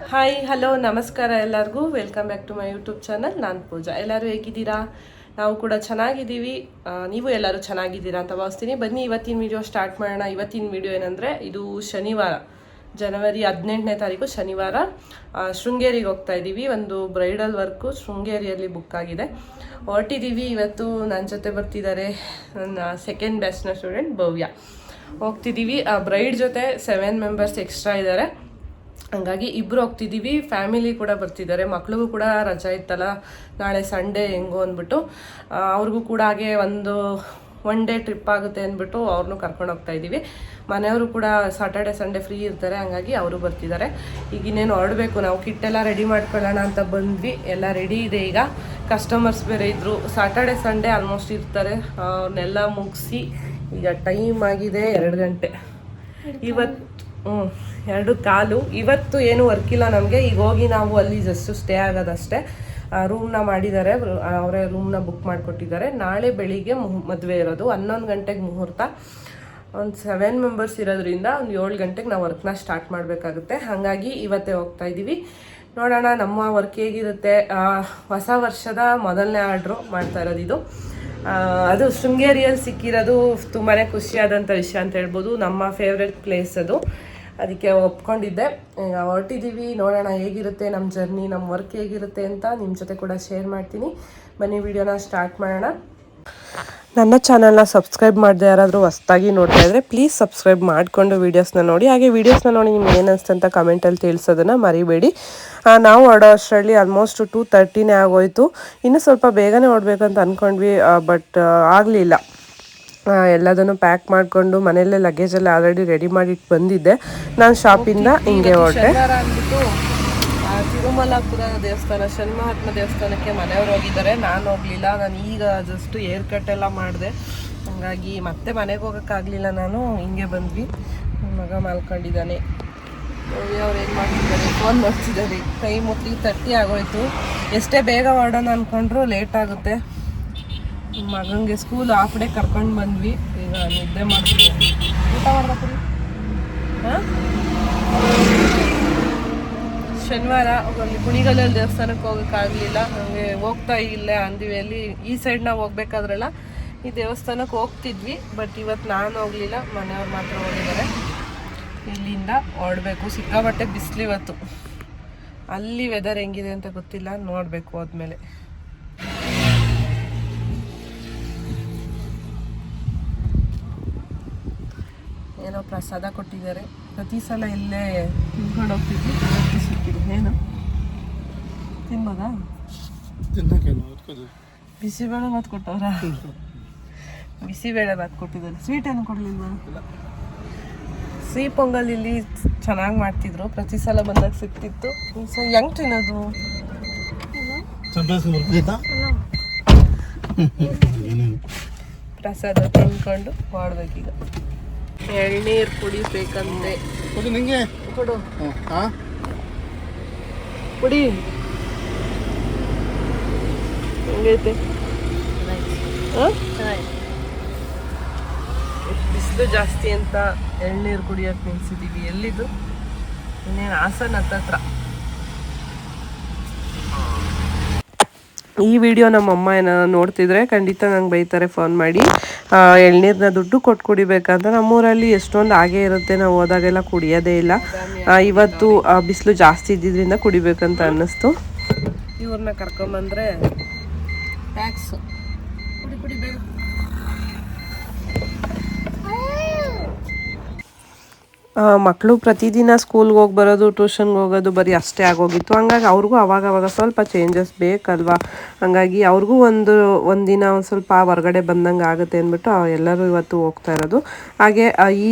Hi hello ನಮಸ್ಕಾರ ಎಲ್ಲರಿಗೂ. Welcome back to my YouTube channel ನಾನು ಪೂಜಾ. ಎಲ್ಲರೂ ಹೇಗಿದ್ದೀರಾ? ನಾವು ಕೂಡ ಚೆನ್ನಾಗಿದ್ದೀವಿ. ನೀವು ಎಲ್ಲರೂ ಚೆನ್ನಾಗಿದ್ದೀರಾ ಅಂತ ಭಾವಿಸ್ತೀನಿ. ಬನ್ನಿ ಇವತ್ತಿನ ವಿಡಿಯೋ ಸ್ಟಾರ್ಟ್ ಮಾಡೋಣ. ಇವತ್ತಿನ ವಿಡಿಯೋ ಏನಂದರೆ ಇದು ಶನಿವಾರ. ಜನವರಿ ಹದಿನೆಂಟನೇ ತಾರೀಕು ಶನಿವಾರ. ಆ, ಶೃಂಗೇರಿಗೆ ಹೋಗ್ತಾ ಇದ್ದೀವಿ. ಒಂದು ಬ್ರೈಡಲ್ ವರ್ಕು ಶೃಂಗೇರಿಯಲ್ಲಿ ಬುಕ್ ಆಗಿದೆ. ಹೊರಟಿದ್ದೀವಿ. ಇವತ್ತು ನನ್ನ ಜೊತೆ ಬರ್ತಿದ್ದಾರೆ ನನ್ನ ಸೆಕೆಂಡ್ ಬ್ಯಾಚ್ನ ಸ್ಟೂಡೆಂಟ್ ಭವ್ಯ. ಹೋಗ್ತಿದ್ದೀವಿ. ಬ್ರೈಡ್ ಜೊತೆ ಸೆವೆನ್ ಮೆಂಬರ್ಸ್ ಎಕ್ಸ್ಟ್ರಾ ಇದ್ದಾರೆ. ಹಂಗಾಗಿ ಇಬ್ಬರು ಹೋಗ್ತಿದ್ದೀವಿ ಫ್ಯಾಮಿಲಿ ಕೂಡ ಬರ್ತಿದ್ದಾರೆ. ಮಕ್ಳಿಗೂ ಕೂಡ ರಜಾ ಇತ್ತಲ್ಲ. ನಾಳೆ ಸಂಡೇ ಹೆಂಗೋ ಅಂದ್ಬಿಟ್ಟು ಅವ್ರಿಗೂ ಕೂಡ ಹಾಗೆ ಒಂದು ಒನ್ ಡೇ ಟ್ರಿಪ್ ಆಗುತ್ತೆ ಅಂದ್ಬಿಟ್ಟು ಅವ್ರನ್ನೂ ಕರ್ಕೊಂಡು ಹೋಗ್ತಾ ಇದ್ದೀವಿ ಮನೆಯವರು ಕೂಡ ಸಾಟರ್ಡೆ ಸಂಡೇ ಫ್ರೀ ಇರ್ತಾರೆ. ಹಂಗಾಗಿ ಅವರು ಬರ್ತಿದ್ದಾರೆ. ಈಗ ಇನ್ನೇನು ಹೊರಡಬೇಕು? ನಾವು ಕಿಟ್ಟೆಲ್ಲ ರೆಡಿ ಮಾಡ್ಕೊಳ್ಳೋಣ ಅಂತ ಬಂದ್ವಿ. ಎಲ್ಲ ರೆಡಿ ಇದೆ ಈಗ. ಕಸ್ಟಮರ್ಸ್ ಬೇರೆ ಇದ್ದರು ಸಾಟರ್ಡೆ ಸಂಡೇ ಆಲ್ಮೋಸ್ಟ್ ಇರ್ತಾರೆ. ಅವ್ರನ್ನೆಲ್ಲ ಮುಗಿಸಿ ಈಗ ಟೈಮ್ ಆಗಿದೆ ಎರಡು ಗಂಟೆ. ಇವತ್ತು ಹ್ಞೂ ಎರಡು ಕಾಲು. ಇವತ್ತು ಏನು ವರ್ಕ್ ಇಲ್ಲ ನಮಗೆ. ಈಗ ಹೋಗಿ ನಾವು ಅಲ್ಲಿ ಜಸ್ಟ್ ಸ್ಟೇ ಆಗೋದಷ್ಟೇ. ರೂಮ್ನ ಮಾಡಿದ್ದಾರೆ. ಅವರೇ ರೂಮ್ನ ಬುಕ್ ಮಾಡಿಕೊಟ್ಟಿದ್ದಾರೆ. ನಾಳೆ ಬೆಳಿಗ್ಗೆ ಮದುವೆ ಇರೋದು. ಹನ್ನೊಂದು ಗಂಟೆಗೆ ಮುಹೂರ್ತ. ಒಂದು ಸೆವೆನ್ ಮೆಂಬರ್ಸ್ ಇರೋದ್ರಿಂದ ಒಂದು ಏಳು ಗಂಟೆಗೆ ನಾವು ವರ್ಕ್ನ ಸ್ಟಾರ್ಟ್ ಮಾಡಬೇಕಾಗುತ್ತೆ. ಹಾಗಾಗಿ ಇವತ್ತೇ ಹೋಗ್ತಾ ಇದ್ದೀವಿ ನೋಡೋಣ ನಮ್ಮ ವರ್ಕ್ ಹೇಗಿರುತ್ತೆ. ಹೊಸ ವರ್ಷದ ಮೊದಲನೇ ಆರ್ಡ್ರು ಮಾಡ್ತಾ ಇರೋದು ಇದು. ಅದು ಶೃಂಗೇರಿಯಲ್ಲಿ ಸಿಕ್ಕಿರೋದು ತುಂಬಾ ಖುಷಿಯಾದಂಥ ವಿಷಯ ಅಂತ ಹೇಳ್ಬೋದು. ನಮ್ಮ ಫೇವ್ರೆಟ್ ಪ್ಲೇಸ್ ಅದು. ಅದಕ್ಕೆ ಒಪ್ಕೊಂಡಿದ್ದೆ. ಹೊರಟಿದ್ದೀವಿ. ನೋಡೋಣ ಹೇಗಿರುತ್ತೆ ನಮ್ಮ ಜರ್ನಿ ನಮ್ಮ ವರ್ಕ್ ಹೇಗಿರುತ್ತೆ ಅಂತ ನಿಮ್ಮ ಜೊತೆ ಕೂಡ ಶೇರ್ ಮಾಡ್ತೀನಿ. ಬನ್ನಿ, ವಿಡಿಯೋನ ಸ್ಟಾರ್ಟ್ ಮಾಡೋಣ. ನನ್ನ ಚಾನಲ್ನ ಸಬ್ಸ್ಕ್ರೈಬ್ ಮಾಡದೆ ಯಾರಾದರೂ ಹೊಸ್ದಾಗಿ ನೋಡ್ತಾ ಇದ್ದರೆ ಪ್ಲೀಸ್ ಸಬ್ಸ್ಕ್ರೈಬ್ ಮಾಡಿಕೊಂಡು ವೀಡಿಯೋಸ್ನ ನೋಡಿ. ಹಾಗೆ ವೀಡಿಯೋಸ್ನ ನೋಡಿ ನಿಮ್ಗೆ ಏನು ಅಂತ ಕಮೆಂಟಲ್ಲಿ ತಿಳಿಸೋದನ್ನು ಮರಿಬೇಡಿ. ನಾವು ಹೊರಡೋ ಅಷ್ಟರಲ್ಲಿ ಆಲ್ಮೋಸ್ಟ್ ಟೂ ತರ್ಟಿನೇ ಆಗೋಯಿತು. ಇನ್ನೂ ಸ್ವಲ್ಪ ಬೇಗನೆ ಹೊಡಬೇಕಂತ ಅಂದ್ಕೊಂಡ್ವಿ ಬಟ್ ಆಗಲಿಲ್ಲ. ಎಲ್ಲದನ್ನು ಪ್ಯಾಕ್ ಮಾಡಿಕೊಂಡು ಮನೆಯಲ್ಲೇ ಲಗೇಜ್ ಎಲ್ಲ ಆಲ್ರೆಡಿ ರೆಡಿ ಮಾಡಿಟ್ಟು ಬಂದಿದ್ದೆ. ನಾನು ಶಾಪಿಂದ ಹಿಂಗೆ ಹೊರಟೆ. ತಿರುಮಲಾಪುರ ದೇವಸ್ಥಾನ ಶನಿಮಹಾತ್ಮ ದೇವಸ್ಥಾನಕ್ಕೆ ಮನೆಯವ್ರು ಹೋಗಿದ್ದಾರೆ. ನಾನು ಹೋಗ್ಲಿಲ್ಲ ನಾನು ಈಗ ಜಸ್ಟ್ ಏರ್ ಕಟ್ ಎಲ್ಲ ಮಾಡಿದೆ. ಹಾಗಾಗಿ ಮತ್ತೆ ಮನೆಗೆ ಹೋಗೋಕ್ಕಾಗಲಿಲ್ಲ ನಾನು ಹಿಂಗೆ ಬಂದ್ವಿ. ನನ್ನ ಮಗ ಮಲ್ಕೊಂಡಿದ್ದಾನೆ. ಅವ್ರು ಏನು ಮಾಡ್ತಿದ್ದಾರೆ? ಫೋನ್ ಮಾಡ್ತಿದ್ದಾರೆ. ಟೈಮು ತ್ರೀ ತರ್ಟಿ ಆಗೋಯ್ತು. ಎಷ್ಟೇ ಬೇಗ ಹೊರಡೋಣ ಅಂದ್ಕೊಂಡ್ರು ಲೇಟ್ ಆಗುತ್ತೆ. ಮಗನಿಗೆ ಸ್ಕೂಲ್ ಹಾಫ್ ಡೇ ಕರ್ಕೊಂಡು ಬಂದ್ವಿ. ಈಗ ನಿದ್ದೆ ಮಾಡ್ತೀವಿ ಊಟ ಮಾಡ್ಬೇಕ್ರಿ? ಶನಿವಾರ ಒಂದು ಕುಣಿಗಲಲ್ಲಿ ದೇವಸ್ಥಾನಕ್ಕೆ ಹೋಗೋಕ್ಕಾಗಲಿಲ್ಲ ಹಂಗೆ ಹೋಗ್ತಾ ಇಲ್ಲ ಅಂದಿವೆಯಲ್ಲಿ ಈ ಸೈಡ್ ನಾವು ಹೋಗ್ಬೇಕಾದ್ರಲ್ಲ, ಈ ದೇವಸ್ಥಾನಕ್ಕೆ ಹೋಗ್ತಿದ್ವಿ. ಬಟ್ ಇವತ್ತು ನಾನು ಹೋಗಲಿಲ್ಲ. ಮನೆಯವ್ರು ಮಾತ್ರ ಹೋಗಿದ್ದಾರೆ. ಇಲ್ಲಿಂದ ಹೊರಡಬೇಕು ಸಿಕ್ಕಾಪಟ್ಟೆ ಬಿಸಿಲು ಇವತ್ತು. ಅಲ್ಲಿ ವೆದರ್ ಹೆಂಗಿದೆ ಅಂತ ಗೊತ್ತಿಲ್ಲ. ನೋಡಬೇಕು ಹೋದ್ಮೇಲೆ. ಏನೋ ಪ್ರಸಾದ ಕೊಟ್ಟಿದ್ದಾರೆ. ಪ್ರತಿ ಸಲ ಇಲ್ಲೇ ತಿನ್ಕೊಂಡು ಹೋಗ್ತಿದ್ವಿ ಸಿಕ್ಕಿದೆ ಏನು? ತಿನ್ಬೋದಾ? ಬಿಸಿಬೇಳೆ ಬಾತ್ ಕೊಟ್ಟವ್ರ? ಬಿಸಿಬೇಳೆ ಬಾತ್ ಕೊಟ್ಟಿದ್ದಾರೆ. ಸ್ವೀಟ್ ಏನು ಕೊಡಲಿಲ್ವಾ? ಸಿಹಿ ಪೊಂಗಲ್ ಇಲ್ಲಿ ಚೆನ್ನಾಗಿ ಮಾಡ್ತಿದ್ರು. ಪ್ರತಿ ಸಲ ಬಂದಾಗ ಸಿಕ್ತಿತ್ತು ಸೊ ಹೆಂಗ್ ತಿನ್ನೋದು? ಪ್ರಸಾದ ತಿನ್ಕೊಂಡು ಮಾಡ್ಬೇಕೀಗ. ಎಳ್ನೀರು ಕುಡಿಬೇಕಂತೆ. ಕೊಡು ನಿಂಗೆ. ಕೊಡು. ಹಾ? ಕುಡಿ. ಹೆಂಗೈತೆ? ಬಿಸಿಲು ಜಾಸ್ತಿ ಅಂತ ಎಳ್ನೀರು ಕುಡಿಯೋಕೆ ನಿಲ್ಸಿದೀವಿ. ಎಲ್ಲಿದು? ಇನ್ನೇನು ಹಾಸನ ಹತ್ತತ್ರ ಈ ವಿಡಿಯೋ ನಮ್ಮ ಅಮ್ಮ ಏನೋ ನೋಡ್ತಿದ್ರೆ ಖಂಡಿತ ನಂಗೆ ಬೈತಾರೆ ಫೋನ್ ಮಾಡಿ. ಎಳ್ನೀರನ್ನ ಎಳ್ನೀರ್ನ ದುಡ್ಡು ಕೊಟ್ಟು ಕುಡಿಬೇಕಂತ ನಮ್ಮೂರಲ್ಲಿ ಎಷ್ಟೊಂದು ಹಾಗೆ ಇರುತ್ತೆ. ನಾವು ಹೋದಾಗೆಲ್ಲ ಕುಡಿಯೋದೇ ಇಲ್ಲ. ಇವತ್ತು ಬಿಸಿಲು ಜಾಸ್ತಿ ಇದ್ದಿದ್ರಿಂದ ಕುಡಿಬೇಕಂತ ಅನ್ನಿಸ್ತು. ಇವ್ರನ್ನ ಕರ್ಕೊಂಬಂದ್ರೆ ಟ್ಯಾಕ್ಸ್ ಕುಡಿ ಮಕ್ಕಳು ಪ್ರತಿದಿನ ಸ್ಕೂಲ್ಗೆ ಹೋಗಿ ಬರೋದು ಟ್ಯೂಷನ್ಗೆ ಹೋಗೋದು ಬರೀ ಅಷ್ಟೇ ಆಗೋಗಿತ್ತು. ಹಂಗಾಗಿ ಅವ್ರಿಗೂ ಅವಾಗ ಸ್ವಲ್ಪ ಚೇಂಜಸ್ ಬೇಕಲ್ವಾ? ಹಂಗಾಗಿ ಅವ್ರಿಗೂ ಒಂದು, ಒಂದಿನ ಒಂದು ಸ್ವಲ್ಪ ಹೊರಗಡೆ ಬಂದಂಗೆ ಆಗುತ್ತೆ ಅಂದ್ಬಿಟ್ಟು ಎಲ್ಲರೂ ಇವತ್ತು ಹೋಗ್ತಾ ಇರೋದು. ಹಾಗೆ ಈ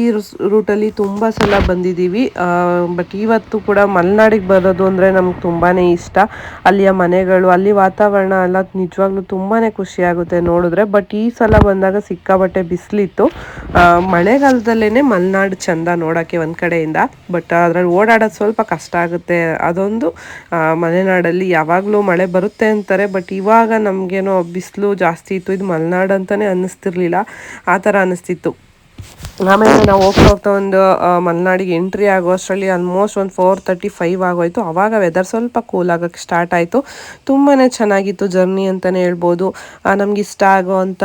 ರೂಟಲ್ಲಿ ತುಂಬ ಸಲ ಬಂದಿದ್ದೀವಿ. ಬಟ್ ಇವತ್ತು ಕೂಡ ಮಲೆನಾಡಿಗೆ ಬರೋದು ಅಂದರೆ ನಮ್ಗೆ ತುಂಬಾ ಇಷ್ಟ. ಅಲ್ಲಿಯ ಮನೆಗಳು, ಅಲ್ಲಿ ವಾತಾವರಣ ಎಲ್ಲ ನಿಜವಾಗ್ಲೂ ತುಂಬಾ ಖುಷಿಯಾಗುತ್ತೆ ನೋಡಿದ್ರೆ. ಬಟ್ ಈ ಸಲ ಬಂದಾಗ ಸಿಕ್ಕಾಬಟ್ಟೆ ಬಿಸಿಲಿತ್ತು. ಮಳೆಗಾಲದಲ್ಲೇ ಮಲೆನಾಡು ಚಂದ ನೋಡೋಕ್ಕೆ ಒಂದು ಕಡೆಯಿಂದ ಬಟ್ ಅದ್ರಲ್ಲಿ ಓಡಾಡೋದು ಸ್ವಲ್ಪ ಕಷ್ಟ ಆಗುತ್ತೆ. ಅದೊಂದು ಮಲೆನಾಡಲ್ಲಿ ಯಾವಾಗಲೂ ಮಳೆ ಬರುತ್ತೆ ಅಂತಾರೆ ಬಟ್ ಇವಾಗ ನಮಗೇನೋ ಬಿಸಿಲು ಜಾಸ್ತಿ ಇತ್ತು, ಇದು ಮಲೆನಾಡು ಅಂತಲೇ ಅನ್ನಿಸ್ತಿರ್ಲಿಲ್ಲ. ಆ ಥರ ಅನ್ನಿಸ್ತಿತ್ತು. ಆಮೇಲೆ ನಾವು ಹೋಗ್ತಾ ಹೋಗ್ತಾ ಒಂದು ಮಲೆನಾಡಿಗೆ ಎಂಟ್ರಿ ಆಗೋ ಅಷ್ಟರಲ್ಲಿ ಆಲ್ಮೋಸ್ಟ್ ಒಂದು ಫೋರ್ ತರ್ಟಿ ಫೈವ್ ಆಗೋಯ್ತು. ಆವಾಗ ವೆದರ್ ಸ್ವಲ್ಪ ಕೂಲ್ ಆಗೋಕ್ಕೆ ಸ್ಟಾರ್ಟ್ ಆಯಿತು. ತುಂಬಾ ಚೆನ್ನಾಗಿತ್ತು ಜರ್ನಿ ಅಂತಲೇ ಹೇಳ್ಬೋದು. ನಮ್ಗೆ ಇಷ್ಟ ಆಗೋವಂಥ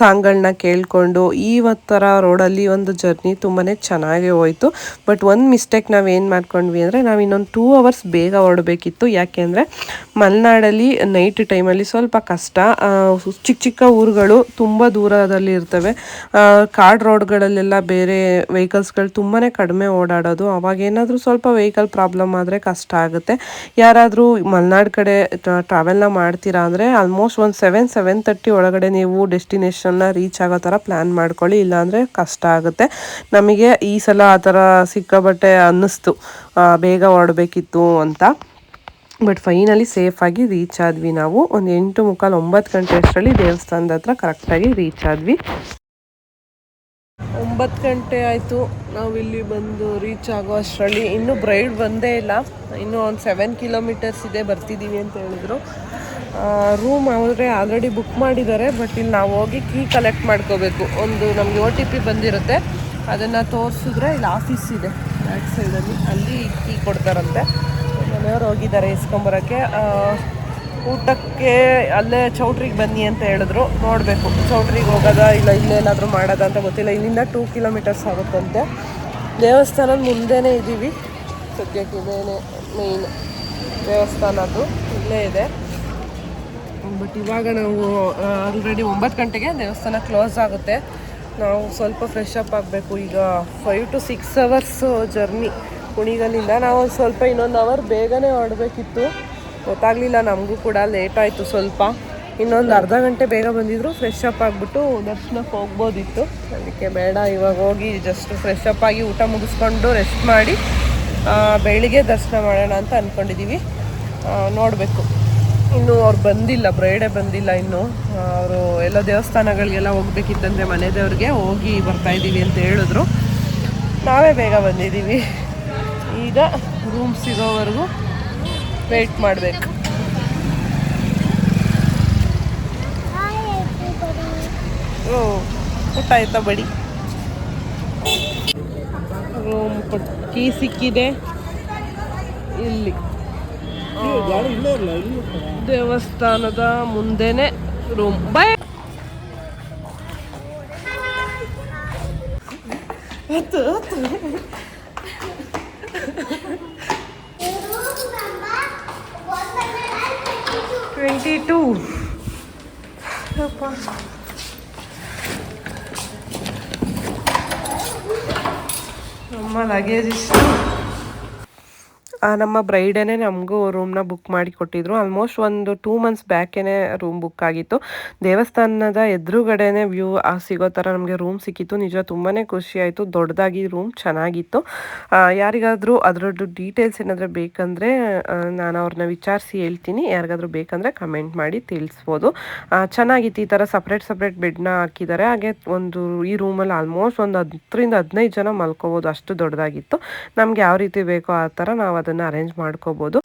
ಸಾಂಗ್ಗಳನ್ನ ಕೇಳಿಕೊಂಡು ಈ ಥರ ರೋಡಲ್ಲಿ ಒಂದು ಜರ್ನಿ ತುಂಬಾ ಚೆನ್ನಾಗೇ ಹೋಯ್ತು. ಬಟ್ ಒಂದು ಮಿಸ್ಟೇಕ್ ನಾವು ಏನು ಮಾಡ್ಕೊಂಡ್ವಿ ಅಂದರೆ, ನಾವು ಇನ್ನೊಂದು ಟೂ ಅವರ್ಸ್ ಬೇಗ ಹೊರಡಬೇಕಿತ್ತು ಯಾಕೆಂದರೆ ಮಲೆನಾಡಲ್ಲಿ ನೈಟ್ ಟೈಮಲ್ಲಿ ಸ್ವಲ್ಪ ಕಷ್ಟ. ಚಿಕ್ಕ ಚಿಕ್ಕ ಊರುಗಳು ತುಂಬ ದೂರದಲ್ಲಿ ಇರ್ತವೆ. ಕಾಡ್ ಕಾಡ್ ರೋಡ್ಗಳಲ್ಲೆಲ್ಲ ಬೇರೆ ವೆಹಿಕಲ್ಸ್ಗಳು ತುಂಬಾ ಕಡಿಮೆ ಓಡಾಡೋದು. ಅವಾಗ ಏನಾದರೂ ಸ್ವಲ್ಪ ವೆಹಿಕಲ್ ಪ್ರಾಬ್ಲಮ್ ಆದರೆ ಕಷ್ಟ ಆಗುತ್ತೆ. ಯಾರಾದರೂ ಮಲೆನಾಡು ಕಡೆ ಟ್ರಾವೆಲ್ನ ಮಾಡ್ತೀರಾ ಅಂದರೆ ಆಲ್ಮೋಸ್ಟ್ ಒಂದು ಸೆವೆನ್ ಸೆವೆನ್ ತರ್ಟಿ ಒಳಗಡೆ ನೀವು ಡೆಸ್ಟಿನೇಷನ್ನ ರೀಚ್ ಆಗೋ ಥರ ಪ್ಲ್ಯಾನ್ ಮಾಡ್ಕೊಳ್ಳಿ. ಇಲ್ಲಾಂದರೆ ಕಷ್ಟ ಆಗುತ್ತೆ. ನಮಗೆ ಈ ಸಲ ಆ ಥರ ಸಿಕ್ಕಾಬಟ್ಟೆ ಅನ್ನಿಸ್ತು. ಬೇಗ ಓಡಬೇಕಿತ್ತು ಅಂತ. ಬಟ್ ಫೈನಲಿ ಸೇಫಾಗಿ ರೀಚ್ ಆದ್ವಿ ನಾವು. ಒಂದು ಎಂಟು ಮುಕ್ಕಾಲು ಒಂಬತ್ತು ಗಂಟೆ ಅಷ್ಟರಲ್ಲಿ ದೇವಸ್ಥಾನದ ಹತ್ರ ಕರೆಕ್ಟಾಗಿ ರೀಚ್ ಆದ್ವಿ. ಒಂಬತ್ತು ಗಂಟೆ ಆಯಿತು. ನಾವು ಇಲ್ಲಿ ಬಂದು ರೀಚ್ ಆಗೋ ಅಷ್ಟರಲ್ಲಿ. ಇನ್ನೂ ಬ್ರೈಡ್ ಬಂದೇ ಇಲ್ಲ. ಇನ್ನೂ ಒಂದು ಸೆವೆನ್ ಕಿಲೋಮೀಟರ್ಸ್ ಇದೆ ಬರ್ತಿದ್ದೀವಿ ಅಂತ ಹೇಳಿದ್ರು. ರೂಮ್ ಅವರೇ ಆಲ್ರೆಡಿ ಬುಕ್ ಮಾಡಿದ್ದಾರೆ ಬಟ್ ಇಲ್ಲಿ ನಾವು ಹೋಗಿ ಕೀ ಕಲೆಕ್ಟ್ ಮಾಡ್ಕೋಬೇಕು. ಒಂದು ನಮಗೆ ಒ ಟಿ ಪಿ ಬಂದಿರುತ್ತೆ. ಅದನ್ನು ತೋರಿಸಿದ್ರೆ ಇಲ್ಲಿ ಆಫೀಸ್ ಇದೆ. ಬ್ಯಾಕ್ ಸೈಡಲ್ಲಿ ಅಲ್ಲಿ. ಕೀ ಕೊಡ್ತಾರಂತೆ. ಮನೆಯವ್ರು ಹೋಗಿದ್ದಾರೆ ಇಸ್ಕೊಂಬರೋಕ್ಕೆ. ಊಟಕ್ಕೆ ಅಲ್ಲೇ ಚೌಟ್ರಿಗೆ ಬನ್ನಿ ಅಂತ ಹೇಳಿದ್ರು. ನೋಡಬೇಕು. ಚೌಟ್ರಿಗೆ ಹೋಗೋದಾ ಇಲ್ಲ ಇಲ್ಲೇನಾದರೂ ಮಾಡೋದಾ ಅಂತ ಗೊತ್ತಿಲ್ಲ. ಇಲ್ಲಿಂದ ಟೂ ಕಿಲೋಮೀಟರ್ಸ್ ಆಗುತ್ತಂತೆ. ದೇವಸ್ಥಾನದ ಮುಂದೆನೇ ಇದ್ದೀವಿ ಸದ್ಯಕ್ಕೆ ಇದೇನೆ ಮೇಯ್ನ್ ದೇವಸ್ಥಾನದ್ದು ಇಲ್ಲೇ ಇದೆ. ಬಟ್ ಇವಾಗ ನಾವು ಆಲ್ರೆಡಿ ಒಂಬತ್ತು ಗಂಟೆಗೆ ದೇವಸ್ಥಾನ ಕ್ಲೋಸ್ ಆಗುತ್ತೆ. ನಾವು ಸ್ವಲ್ಪ ಫ್ರೆಶ್ ಅಪ್ ಆಗಬೇಕು. ಈಗ five to six hours journey ಕುಣಿಗಲಿಂದ ನಾವು ಸ್ವಲ್ಪ ಇನ್ನೊಂದು ಅವರ್ ಬೇಗನೆ ಹೊರಡಬೇಕಿತ್ತು. ಗೊತ್ತಾಗಲಿಲ್ಲ, ನಮಗೂ ಕೂಡ ಲೇಟ್ ಆಯಿತು ಸ್ವಲ್ಪ. ಇನ್ನೊಂದು ಅರ್ಧ ಗಂಟೆ ಬೇಗ ಬಂದಿದ್ರು ಫ್ರೆಶ್ ಅಪ್ ಆಗಿಬಿಟ್ಟು ದರ್ಶನಕ್ಕೆ ಹೋಗ್ಬೋದಿತ್ತು. ಅದಕ್ಕೆ ಬೇಡ, ಇವಾಗ ಹೋಗಿ ಜಸ್ಟ್ ಫ್ರೆಶ್ ಅಪ್ ಆಗಿ ಊಟ ಮುಗಿಸ್ಕೊಂಡು ರೆಸ್ಟ್ ಮಾಡಿ ಬೆಳಿಗ್ಗೆ ದರ್ಶನ ಮಾಡೋಣ ಅಂತ ಅಂದ್ಕೊಂಡಿದ್ದೀವಿ ನೋಡಬೇಕು. ಇನ್ನು ಅವ್ರು ಬಂದಿಲ್ಲ ಬ್ರೈಡೇ ಬಂದಿಲ್ಲ ಇನ್ನು. ಅವರು ಎಲ್ಲ ದೇವಸ್ಥಾನಗಳಿಗೆಲ್ಲ ಹೋಗ್ಬೇಕಿತ್ತಂದರೆ ಮನೆ ದೇವ್ರಿಗೆ ಹೋಗಿ ಬರ್ತಾಯಿದ್ದೀವಿ ಅಂತ ಹೇಳಿದ್ರು. ನಾವೇ ಬೇಗ ಬಂದಿದ್ದೀವಿ ಈಗ ರೂಮ್ ಸಿಗೋವರೆಗೂ ವೆಯ್ಟ್ ಮಾಡಬೇಕು. ಓ, ಊಟ ಆಯ್ತಾ ಬಡಿ? ರೂಮ್ ಕೀ ಸಿಕ್ಕಿದೆ. ಇಲ್ಲಿ. ದೇವಸ್ಥಾನದ ಮುಂದೆನೆ ರೂಮ್ ಬಾಯ್ ಟ್ವೆಂಟಿ ಟೂ ನಮ್ಮ ಲಗೇಜ್ ಇಷ್ಟು ಆ, ನಮ್ಮ ಬ್ರೈಡೇನೆ ನಮಗೂ ರೂಮ್ನ ಬುಕ್ ಮಾಡಿ ಕೊಟ್ಟಿದ್ರು. ಆಲ್ಮೋಸ್ಟ್ ಒಂದು ಟೂ ಮಂತ್ಸ್ ಬ್ಯಾಕೇನೆ ರೂಮ್ ಬುಕ್ ಆಗಿತ್ತು. ದೇವಸ್ಥಾನದ ಎದುರುಗಡೆನೆ ವ್ಯೂ ಸಿಗೋ ಥರ ನಮಗೆ ರೂಮ್ ಸಿಕ್ಕಿತ್ತು. ನಿಜ ತುಂಬಾ ಖುಷಿ ಆಯಿತು. ದೊಡ್ಡದಾಗಿ ರೂಮ್ ಚೆನ್ನಾಗಿತ್ತು. ಯಾರಿಗಾದರೂ ಅದರದ್ದು ಡೀಟೇಲ್ಸ್ ಏನಾದರೂ ಬೇಕಂದರೆ ನಾನು ಅವ್ರನ್ನ ವಿಚಾರಿಸಿ ಹೇಳ್ತೀನಿ. ಯಾರಿಗಾದರೂ ಬೇಕಂದರೆ ಕಮೆಂಟ್ ಮಾಡಿ ತಿಳಿಸ್ಬೋದು. ಚೆನ್ನಾಗಿತ್ತು. ಈ ಥರ ಸಪ್ರೇಟ್ ಸಪ್ರೇಟ್ ಬೆಡ್ನ ಹಾಕಿದ್ದಾರೆ. ಹಾಗೆ ಒಂದು, ಈ ರೂಮಲ್ಲಿ ಆಲ್ಮೋಸ್ಟ್ ಒಂದು ಹತ್ತರಿಂದ ಹದಿನೈದು ಜನ ಮಲ್ಕೋಬೋದು. ಅಷ್ಟು ದೊಡ್ಡದಾಗಿತ್ತು. ನಮ್ಗೆ ಯಾವ ರೀತಿ ಬೇಕೋ ಆ ಥರ ನಾವು ಅದನ್ನು ಅರೇಂಜ್ ಮಾಡ್ಕೋಬೋದು.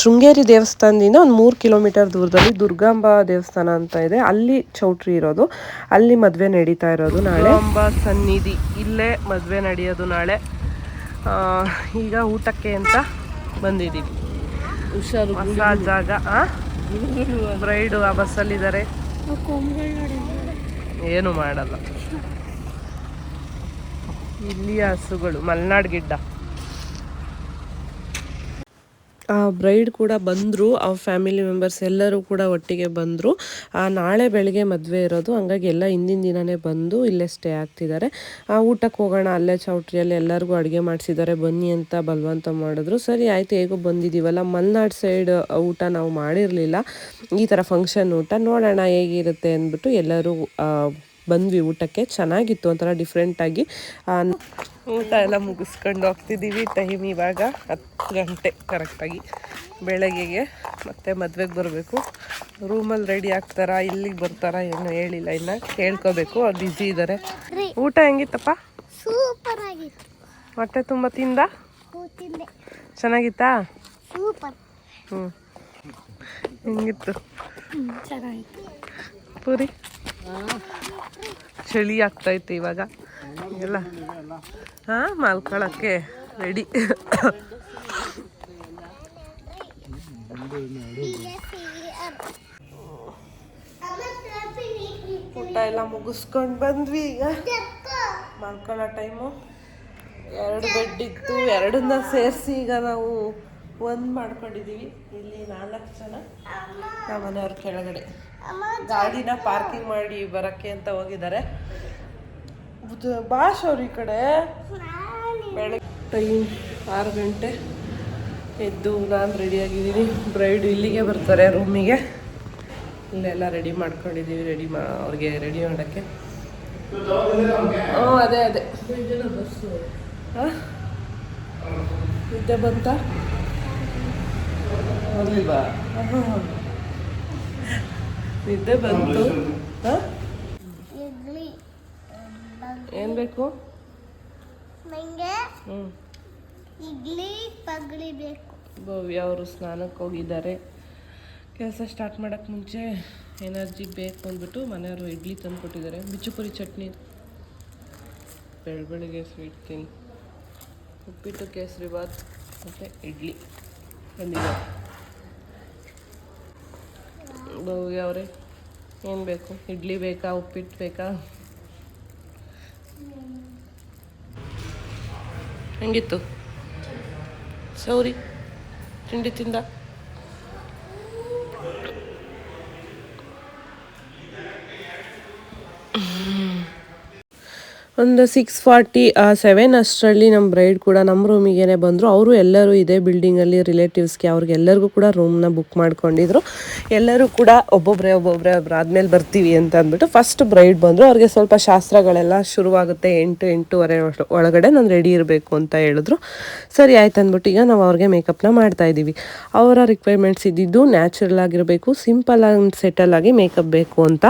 ಶೃಂಗೇರಿ ದೇವಸ್ಥಾನದಿಂದ ಒಂದು ಮೂರು ಕಿಲೋಮೀಟರ್ ದೂರದಲ್ಲಿ ದುರ್ಗಾಂಬ ದೇವಸ್ಥಾನ ಅಂತ ಇದೆ. ಅಲ್ಲಿ ಚೌಟ್ರಿ ಇರೋದು. ಅಲ್ಲಿ ಮದುವೆ ನಡೀತಾ ಇರೋದು ನಾಳೆ. ಸನ್ನಿಧಿ. ಇಲ್ಲೇ ಮದುವೆ ನಡೆಯೋದು ನಾಳೆ. ಈಗ ಊಟಕ್ಕೆ ಅಂತ ಬಂದಿದ್ದೀವಿ. ಹುಷಾರು ಜಾಗ ಬ್ರೈಡು ಆ ಬಸ್ಸಲ್ಲಿದ್ದಾರೆ. ಏನು ಮಾಡಲ್ಲ. ಇಲ್ಲಿಯ ಹಸುಗಳು ಮಲೆನಾಡ್ ಗಿಡ್ಡ ಆ ಬ್ರೈಡ್ ಕೂಡ ಬಂದರು ಅವ್ರ ಫ್ಯಾಮಿಲಿ ಮೆಂಬರ್ಸ್ ಎಲ್ಲರೂ ಕೂಡ ಒಟ್ಟಿಗೆ ಬಂದರು. ನಾಳೆ ಬೆಳಗ್ಗೆ ಮದುವೆ ಇರೋದು ಹಂಗಾಗಿ ಎಲ್ಲ ಹಿಂದಿನ ದಿನವೇ ಬಂದು ಇಲ್ಲೇ ಸ್ಟೇ ಆಗ್ತಿದ್ದಾರೆ. ಆ, ಊಟಕ್ಕೆ ಹೋಗೋಣ ಅಲ್ಲೇ ಚೌಟ್ರಿಯಲ್ಲಿ ಎಲ್ಲರಿಗೂ ಅಡುಗೆ ಮಾಡಿಸಿದ್ದಾರೆ ಬನ್ನಿ ಅಂತ ಬಲವಂತ ಮಾಡಿದ್ರು. ಸರಿ ಆಯಿತು ಹೇಗೋ ಬಂದಿದ್ದೀವಲ್ಲ ಮಲ್ನಾಡ್ ಸೈಡ್ ಊಟ ನಾವು ಮಾಡಿರಲಿಲ್ಲ. ಈ ಥರ ಫಂಕ್ಷನ್ ಊಟ ನೋಡೋಣ ಹೇಗಿರುತ್ತೆ ಅಂದ್ಬಿಟ್ಟು ಎಲ್ಲರೂ ಆ, ಬಂದ್ವಿ ಊಟಕ್ಕೆ. ಚೆನ್ನಾಗಿತ್ತು ಒಂಥರ ಡಿಫ್ರೆಂಟಾಗಿ ಊಟ ಎಲ್ಲ ಮುಗಿಸ್ಕೊಂಡು ಹೋಗ್ತಿದ್ದೀವಿ ಟೈಮ್ ಇವಾಗ ಹತ್ತು ಗಂಟೆ ಕರೆಕ್ಟಾಗಿ ಬೆಳಗ್ಗೆಗೆ. ಮತ್ತೆ ಮದುವೆಗೆ ಬರಬೇಕು. ರೂಮಲ್ಲಿ ರೆಡಿ ಆಗ್ತಾರಾ ಇಲ್ಲಿಗೆ ಬರ್ತಾರಾ ಏನು ಹೇಳಿಲ್ಲ ಇನ್ನು. ಕೇಳ್ಕೋಬೇಕು ಅವ್ರು ಬ್ಯುಸಿ ಇದ್ದಾರೆ ಊಟ ಹೆಂಗಿತ್ತಪ್ಪ? ಸೂಪರ್ ಆಗಿತ್ತು. ಹೊಟ್ಟೆ ತುಂಬ ತಿಂದ? ಚೆನ್ನಾಗಿತ್ತಾ? ಸೂಪರ್ ಹ್ಞೂ ಹೆಂಗಿತ್ತು? ಚೆನ್ನಾಗಿತ್ತು. ಪೂರಿ? ಚಳಿ ಆಗ್ತೈತೆ ಇವಾಗ. ಎಲ್ಲ. ಹಾಂ, ಮಲ್ಕೊಳಕ್ಕೆ ರೆಡಿ ಊಟ ಎಲ್ಲ ಮುಗಿಸ್ಕೊಂಡು ಬಂದ್ವಿ ಈಗ. ಮಲ್ಕೊಳ್ಳೋ ಟೈಮು ಎರಡು ಬೆಡ್ ಇತ್ತು, ಎರಡನ್ನ ಸೇರಿಸಿ ಈಗ ನಾವು ಒಂದು ಮಾಡ್ಕೊಂಡಿದ್ದೀವಿ ಇಲ್ಲಿ ನಾಲ್ಕು ಜನ. ನಮ್ಮ ಮನೆಯವ್ರ ಕೆಳಗಡೆ. ಗಾಡಿನ ಪಾರ್ಕಿಂಗ್ ಮಾಡಿ ಬರಕ್ಕೆ ಅಂತ ಹೋಗಿದ್ದಾರೆ. ಭಾಷ್ ಅವ್ರ ಈ ಕಡೆ. ಬೆಳಗ್ಗೆ ಟೈಮ್ ಆರು ಗಂಟೆ ಎದ್ದು ನಾನು ರೆಡಿಯಾಗಿದ್ದೀನಿ ಬ್ರೈಡ್ ಇಲ್ಲಿಗೆ ಬರ್ತಾರೆ ರೂಮಿಗೆ ಇಲ್ಲೆಲ್ಲ ರೆಡಿ ಮಾಡ್ಕೊಂಡಿದ್ದೀವಿ ರೆಡಿ ಮಾ ಅವ್ರಿಗೆ ರೆಡಿ ಮಾಡೋಕ್ಕೆ. ಹ್ಞೂ ಅದೇ ಅದೇ. ಹಾಂ? ನಿದ್ದೆ ಬಂತ? ಬರ್ಲಿಲ್ವಾ? ನಿದ್ದೆ ಬಂತು. ಏನು ಬೇಕು? ನಂಗೆ ಹ್ಞೂ ಇಡ್ಲಿ ಪಗಳಿ ಬೇಕು. ಭವ್ಯ ಅವರು ಸ್ನಾನಕ್ಕೆ ಹೋಗಿದ್ದಾರೆ. ಕೆಲಸ ಸ್ಟಾರ್ಟ್ ಮಾಡೋಕ್ಕೆ ಮುಂಚೆ ಎನರ್ಜಿ ಬೇಕು ಅಂದ್ಬಿಟ್ಟು ಮನೆಯವರು ಇಡ್ಲಿ ತಂದು ಕೊಟ್ಟಿದ್ದಾರೆ ಬಿಚ್ಚುಪುರಿ ಚಟ್ನಿ. ಬೆಳ್ ಬೆಳಿಗ್ಗೆ ಸ್ವೀಟ್ ತಿನ್. ಉಪ್ಪಿಟ್ಟು ಕೇಸರಿ ಬಾತ್ ಮತ್ತು ಇಡ್ಲಿ. ಬಂದಿದೆ. ಅವರೇ ಏನು ಬೇಕು? ಇಡ್ಲಿ ಬೇಕಾ ಉಪ್ಪಿಟ್ಟು ಬೇಕಾ? ಹೆಂಗಿತ್ತು? ಸೌರಿ ತಿಂಡಿ ತಿಂದ? ಒಂದು ಸಿಕ್ಸ್ ಫಾರ್ಟಿ ಸೆವೆನ್ ಅಷ್ಟರಲ್ಲಿ ನಮ್ಮ ಬ್ರೈಡ್ ಕೂಡ ನಮ್ಮ ರೂಮಿಗೆ ಬಂದರು. ಅವರು ಎಲ್ಲರೂ ಇದೇ ಬಿಲ್ಡಿಂಗಲ್ಲಿ ರಿಲೇಟಿವ್ಸ್ಗೆ ಅವ್ರಿಗೆಲ್ಲರಿಗೂ ಕೂಡ ರೂಮ್ನ ಬುಕ್ ಮಾಡ್ಕೊಂಡಿದ್ರು. ಎಲ್ಲರೂ ಕೂಡ ಒಬ್ಬೊಬ್ಬರೇ ಒಬ್ಬೊಬ್ಬರೇ ಒಬ್ರು ಆದಮೇಲೆ ಬರ್ತೀವಿ ಅಂತ ಅಂದ್ಬಿಟ್ಟು ಫಸ್ಟ್ ಬ್ರೈಡ್ ಬಂದರು. ಅವ್ರಿಗೆ ಸ್ವಲ್ಪ ಶಾಸ್ತ್ರಗಳೆಲ್ಲ ಶುರುವಾಗುತ್ತೆ ಎಂಟು, ಎಂಟೂವರೆ ಒಳ- ಒಳಗಡೆ ನಾನು ರೆಡಿ ಇರಬೇಕು ಅಂತ ಹೇಳಿದ್ರು. ಸರಿ ಆಯ್ತು ಅಂದ್ಬಿಟ್ಟು ಈಗ ನಾವು ಅವ್ರಿಗೆ ಮೇಕಪ್ನ ಮಾಡ್ತಾ ಇದ್ದೀವಿ. ಅವರ ರಿಕ್ವೈರ್ಮೆಂಟ್ಸ್ ಇದ್ದಿದ್ದು ನ್ಯಾಚುರಲ್ ಆಗಿರಬೇಕು ಸಿಂಪಲ್ ಆಗಿ ಸೆಟಲ್ ಆಗಿ ಮೇಕಪ್ ಬೇಕು ಅಂತ.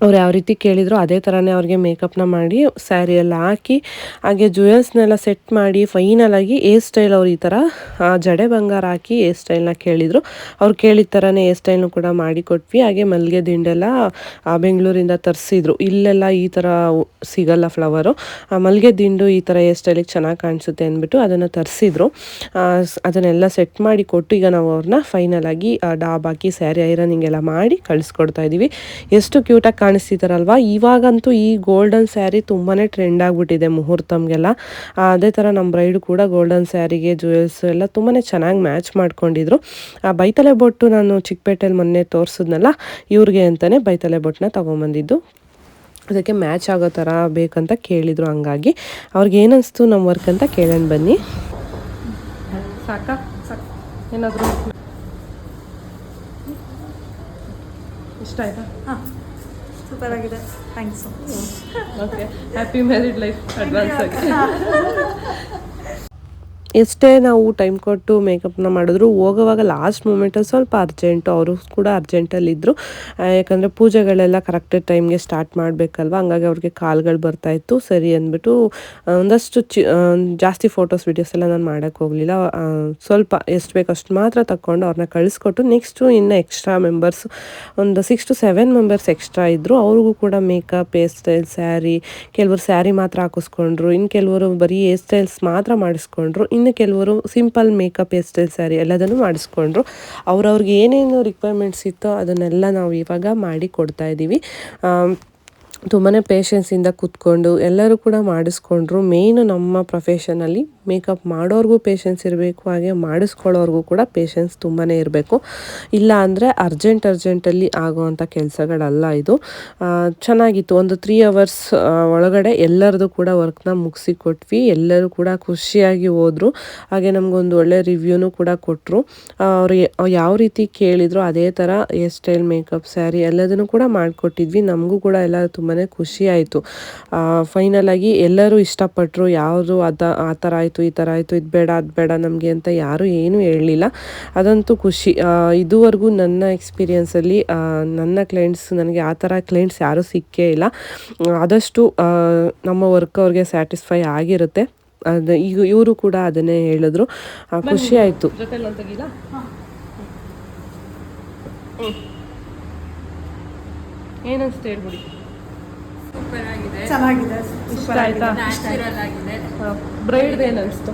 ಅವ್ರು ಯಾವ ರೀತಿ ಕೇಳಿದ್ರು ಅದೇ ಥರನೇ ಅವ್ರಿಗೆ ಮೇಕಪ್ನ ಮಾಡಿ ಸ್ಯಾರಿ ಎಲ್ಲ ಹಾಕಿ ಹಾಗೆ ಜ್ಯುವೆಲ್ಸ್ನೆಲ್ಲ ಸೆಟ್ ಮಾಡಿ ಫೈನಲ್ ಆಗಿ ಏರ್ ಸ್ಟೈಲ್ ಅವ್ರು ಈ ಥರ ಆ, ಜಡೆ ಬಂಗಾರ ಹಾಕಿ ಏರ್ ಸ್ಟೈಲ್ನ ಕೇಳಿದರು. ಅವ್ರು ಕೇಳಿದ ಥರನೇ ಏರ್ ಸ್ಟೈಲ್ನು ಕೂಡ ಮಾಡಿ ಕೊಟ್ವಿ. ಹಾಗೆ ಮಲ್ಲಿಗೆ ದಿಂಡೆಲ್ಲ ಆ, ಬೆಂಗಳೂರಿಂದ ತರಿಸಿದ್ರು. ಇಲ್ಲೆಲ್ಲ ಈ ಥರ ಸಿಗಲ್ಲ ಫ್ಲವರು ಮಲ್ಲಿಗೆ ದಿಂಡು ಈ ಥರ ಏರ್ ಸ್ಟೈಲಿಗೆ ಚೆನ್ನಾಗಿ ಕಾಣಿಸುತ್ತೆ ಅಂದ್ಬಿಟ್ಟು ಅದನ್ನು ತರಿಸಿದ್ರು. ಅದನ್ನೆಲ್ಲ ಸೆಟ್ ಮಾಡಿ ಕೊಟ್ಟು ಈಗ ನಾವು ಅವ್ರನ್ನ ಫೈನಲ್ ಆಗಿ ಡಾಬ್ ಹಾಕಿ ಸ್ಯಾರಿ ಐರನಿಂಗ್ ಎಲ್ಲ ಮಾಡಿ ಕಳಿಸ್ಕೊಡ್ತಾ ಇದ್ದೀವಿ ಎಷ್ಟು ಕ್ಯೂಟಾಗಿ ಕಾಣಿಸ್ತಿದ್ದಾರಲ್ವಾ ಇವಾಗಂತೂ ಈ ಗೋಲ್ಡನ್ ಸ್ಯಾರಿ ತುಂಬಾ ಟ್ರೆಂಡ್ ಆಗಿಬಿಟ್ಟಿದೆ ಮುಹೂರ್ತಮ್ಗೆಲ್ಲ. ಅದೇ ಥರ ನಮ್ಮ ಬ್ರೈಡ್ ಕೂಡ ಗೋಲ್ಡನ್ ಸ್ಯಾರಿಗೆ ಜುವೆಲ್ಸ್ ಎಲ್ಲ ತುಂಬಾ ಚೆನ್ನಾಗಿ ಮ್ಯಾಚ್ ಮಾಡ್ಕೊಂಡಿದ್ರು. ಆ, ಬೈತಲೆ ಬೊಟ್ಟು ನಾನು ಚಿಕ್ಕಪೇಟೆಯಲ್ಲಿ ಮೊನ್ನೆ ತೋರಿಸಿದ್ನಲ್ಲ, ಇವ್ರಿಗೆ ಅಂತಲೇ ಬೈತಲೆ ಬೊಟ್ಟನ್ನ ತೊಗೊಂಬಂದಿದ್ದು. ಅದಕ್ಕೆ ಮ್ಯಾಚ್ ಆಗೋ ಥರ ಬೇಕಂತ ಕೇಳಿದರು ಹಂಗಾಗಿ. ಅವ್ರಿಗೆ ಏನಿಸ್ತು ನಮ್ಮ ವರ್ಕ್ ಅಂತ ಕೇಳೋಣ ಬನ್ನಿ. ಸಾಕಾ. ಏನಾದರೂ ಇಷ್ಟ ಆಯ್ತಾ? ಸೂಪರ್ ಆಗಿದೆ. Thanks okay happy married life advance ಆಗಿ. ಎಷ್ಟೇ ನಾವು ಟೈಮ್ ಕೊಟ್ಟು ಮೇಕಪ್ನ ಮಾಡಿದ್ರು, ಹೋಗೋವಾಗ ಲಾಸ್ಟ್ ಮೂಮೆಂಟಲ್ಲಿ ಸ್ವಲ್ಪ ಅರ್ಜೆಂಟು ಅವರು ಕೂಡ ಅರ್ಜೆಂಟಲ್ಲಿದ್ದರು ಯಾಕಂದರೆ ಪೂಜೆಗಳೆಲ್ಲ ಕರೆಕ್ಟ್ ಟೈಮ್ಗೆ ಸ್ಟಾರ್ಟ್ ಮಾಡಬೇಕಲ್ವ? ಹಂಗಾಗಿ ಅವ್ರಿಗೆ ಕಾಲ್ಗಳು ಬರ್ತಾಯಿತ್ತು ಸರಿ ಅಂದ್ಬಿಟ್ಟು ಒಂದಷ್ಟು ಚಿ ಜಾಸ್ತಿ ಫೋಟೋಸ್ ವೀಡಿಯೋಸ್ ಎಲ್ಲ ನಾನು ಮಾಡೋಕ್ಕೆ ಹೋಗಲಿಲ್ಲ. ಸ್ವಲ್ಪ ಎಷ್ಟು ಬೇಕು ಅಷ್ಟು ಮಾತ್ರ ತಗೊಂಡು ಅವ್ರನ್ನ ಕಳಿಸ್ಕೊಟ್ಟು ನೆಕ್ಸ್ಟು ಇನ್ನು ಎಕ್ಸ್ಟ್ರಾ ಮೆಂಬರ್ಸ್ ಒಂದು six to seven members extra ಇದ್ದರು ಅವ್ರಿಗೂ ಕೂಡ ಮೇಕಪ್ ಹೇರ್ ಸ್ಟೈಲ್ ಸ್ಯಾರಿ ಕೆಲವರು ಸ್ಯಾರಿ ಮಾತ್ರ ಹಾಕಿಸ್ಕೊಂಡ್ರು. ಇನ್ನು ಕೆಲವರು ಬರೀ ಹೇರ್ ಸ್ಟೈಲ್ಸ್ ಮಾತ್ರ ಮಾಡಿಸ್ಕೊಂಡ್ರು. ಇನ್ನು ಕೆಲವರು simple makeup style style sari ಎಲ್ಲದನ್ನು ಮಾಡಿಸ್ಕೊಂಡ್ರು. ಅವ್ರವ್ರಿಗೆ ಏನೇನು ರಿಕ್ವೈರ್ಮೆಂಟ್ಸ್ ಇತ್ತೋ ಅದನ್ನೆಲ್ಲ ನಾವು ಇವಾಗ ಮಾಡಿ ಕೊಡ್ತಾ ಇದ್ದೀವಿ. ತುಂಬಾ ಪೇಷನ್ಸಿಂದ ಕೂತ್ಕೊಂಡು ಎಲ್ಲರೂ ಕೂಡ ಮಾಡಿಸ್ಕೊಂಡ್ರು. ಮೇಯ್ನು ನಮ್ಮ ಪ್ರೊಫೆಷನಲ್ಲಿ ಮೇಕಪ್ ಮಾಡೋರಿಗೂ ಪೇಷನ್ಸ್ ಇರಬೇಕು, ಹಾಗೆ ಮಾಡಿಸ್ಕೊಳ್ಳೋರ್ಗೂ ಕೂಡ ಪೇಷನ್ಸ್ ತುಂಬಾ ಇರಬೇಕು. ಇಲ್ಲ ಅಂದರೆ ಅರ್ಜೆಂಟ್ ಅರ್ಜೆಂಟಲ್ಲಿ ಆಗೋವಂಥ ಕೆಲಸಗಳಲ್ಲ ಇದು. ಚೆನ್ನಾಗಿತ್ತು. ಒಂದು ತ್ರೀ ಅವರ್ಸ್ ಒಳಗಡೆ ಎಲ್ಲರದು ಕೂಡ ವರ್ಕ್ನ ಮುಗಿಸಿ ಕೊಟ್ವಿ ಎಲ್ಲರೂ ಕೂಡ ಖುಷಿಯಾಗಿ ಹೋದರು. ಹಾಗೆ ನಮಗೊಂದು ಒಳ್ಳೆ ರಿವ್ಯೂನು ಕೂಡ ಕೊಟ್ಟರು ಅವರು ಯಾವ ರೀತಿ ಕೇಳಿದ್ರು ಅದೇ ಥರ ಹೇರ್ ಸ್ಟೈಲ್ ಮೇಕಪ್ ಸ್ಯಾರಿ ಎಲ್ಲದನ್ನು ಕೂಡ ಮಾಡಿಕೊಟ್ಟಿದ್ವಿ. ನಮಗೂ ಕೂಡ ಎಲ್ಲ ತುಂಬಾ ಖುಷಿ ಆಯಿತು. ಫೈನಲ್ ಆಗಿ ಎಲ್ಲರೂ ಇಷ್ಟಪಟ್ಟರು ಯಾವುದು ಅದ, ಆ ಥರ ಆಯಿತು ಈ ಥರ ಆಯಿತು ಇದು ಬೇಡ ಅದು ಬೇಡ ನಮಗೆ ಅಂತ ಯಾರೂ ಏನೂ ಹೇಳಲಿಲ್ಲ. ಅದಂತೂ ಖುಷಿ. ಇದುವರೆಗೂ ನನ್ನ ಎಕ್ಸ್ಪೀರಿಯನ್ಸಲ್ಲಿ ನನ್ನ ಕ್ಲೈಂಟ್ಸ್ ನನಗೆ ಆ ಥರ ಕ್ಲೈಂಟ್ಸ್ ಯಾರೂ ಸಿಕ್ಕೇ ಇಲ್ಲ. ಆದಷ್ಟು ನಮ್ಮ ವರ್ಕ್ ಅವ್ರಿಗೆ ಸ್ಯಾಟಿಸ್ಫೈ ಆಗಿರುತ್ತೆ. ಅದು ಈಗ ಇವರು ಕೂಡ ಅದನ್ನೇ ಹೇಳಿದ್ರು. ಆ, ಖುಷಿ ಆಯಿತು. ಏನನ್ಸ್ತು ಹೇಳ್ಬಿಡಿ. ಚೆನ್ನಾಗಿದೆ. ಇಷ್ಟ ಆಯ್ತಾ? ಬ್ರೈಡ್ ಏನು ಅನಿಸ್ತು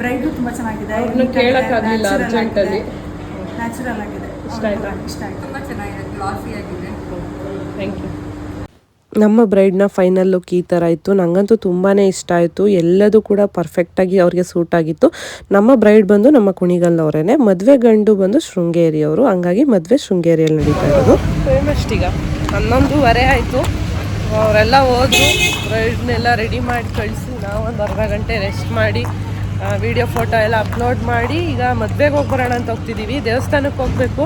ಬ್ರೈಡು ತುಂಬಾ ಚೆನ್ನಾಗಿದೆ. ಅವ್ರನ್ನ ಕೇಳಕ್ಕಾಗ್ಲಿಲ್ಲ ಅರ್ಜೆಂಟ್ ಅಲ್ಲಿ. ನ್ಯಾಚುರಲ್ ಆಗಿದೆ. ಇಷ್ಟ ಆಯ್ತಾ? ಇಷ್ಟ ಆಯ್ತು. ಥ್ಯಾಂಕ್ ಯು ನಮ್ಮ ಬ್ರೈಡ್ನ ಫೈನಲ್ ಲುಕ್ ಈ ಥರ ಇತ್ತು. ನನಗಂತೂ ತುಂಬಾ ಇಷ್ಟ ಆಯಿತು. ಎಲ್ಲದೂ ಕೂಡ ಪರ್ಫೆಕ್ಟಾಗಿ ಅವ್ರಿಗೆ ಸೂಟ್ ಆಗಿತ್ತು. ನಮ್ಮ ಬ್ರೈಡ್ ಬಂದು ನಮ್ಮ ಕುಣಿಗಲ್ನವರೇ ಮದುವೆ ಗಂಡು ಬಂದು ಶೃಂಗೇರಿಯವರು. ಹಂಗಾಗಿ ಮದುವೆ ಶೃಂಗೇರಿಯಲ್ಲಿ ನಡೀತಾ ಇರೋದು. ಫೇಮಸ್ಟ್ ಈಗ. ಹನ್ನೊಂದುವರೆ ಆಯಿತು. ಅವರೆಲ್ಲ ಹೋದ್ರು. ರೈಡ್ನೆಲ್ಲ ರೆಡಿ ಮಾಡಿ ಕಳಿಸಿ. ನಾವು ಒಂದು ಅರ್ಧ ಗಂಟೆ ರೆಸ್ಟ್ ಮಾಡಿ ವಿಡಿಯೋ ಫೋಟೋ ಎಲ್ಲ ಅಪ್ಲೋಡ್ ಮಾಡಿ, ಈಗ ಮದುವೆಗೆ ಹೋಗಿ ಬರೋಣ ಅಂತ ಹೋಗ್ತಿದ್ದೀವಿ ದೇವಸ್ಥಾನಕ್ಕೆ ಹೋಗಬೇಕು.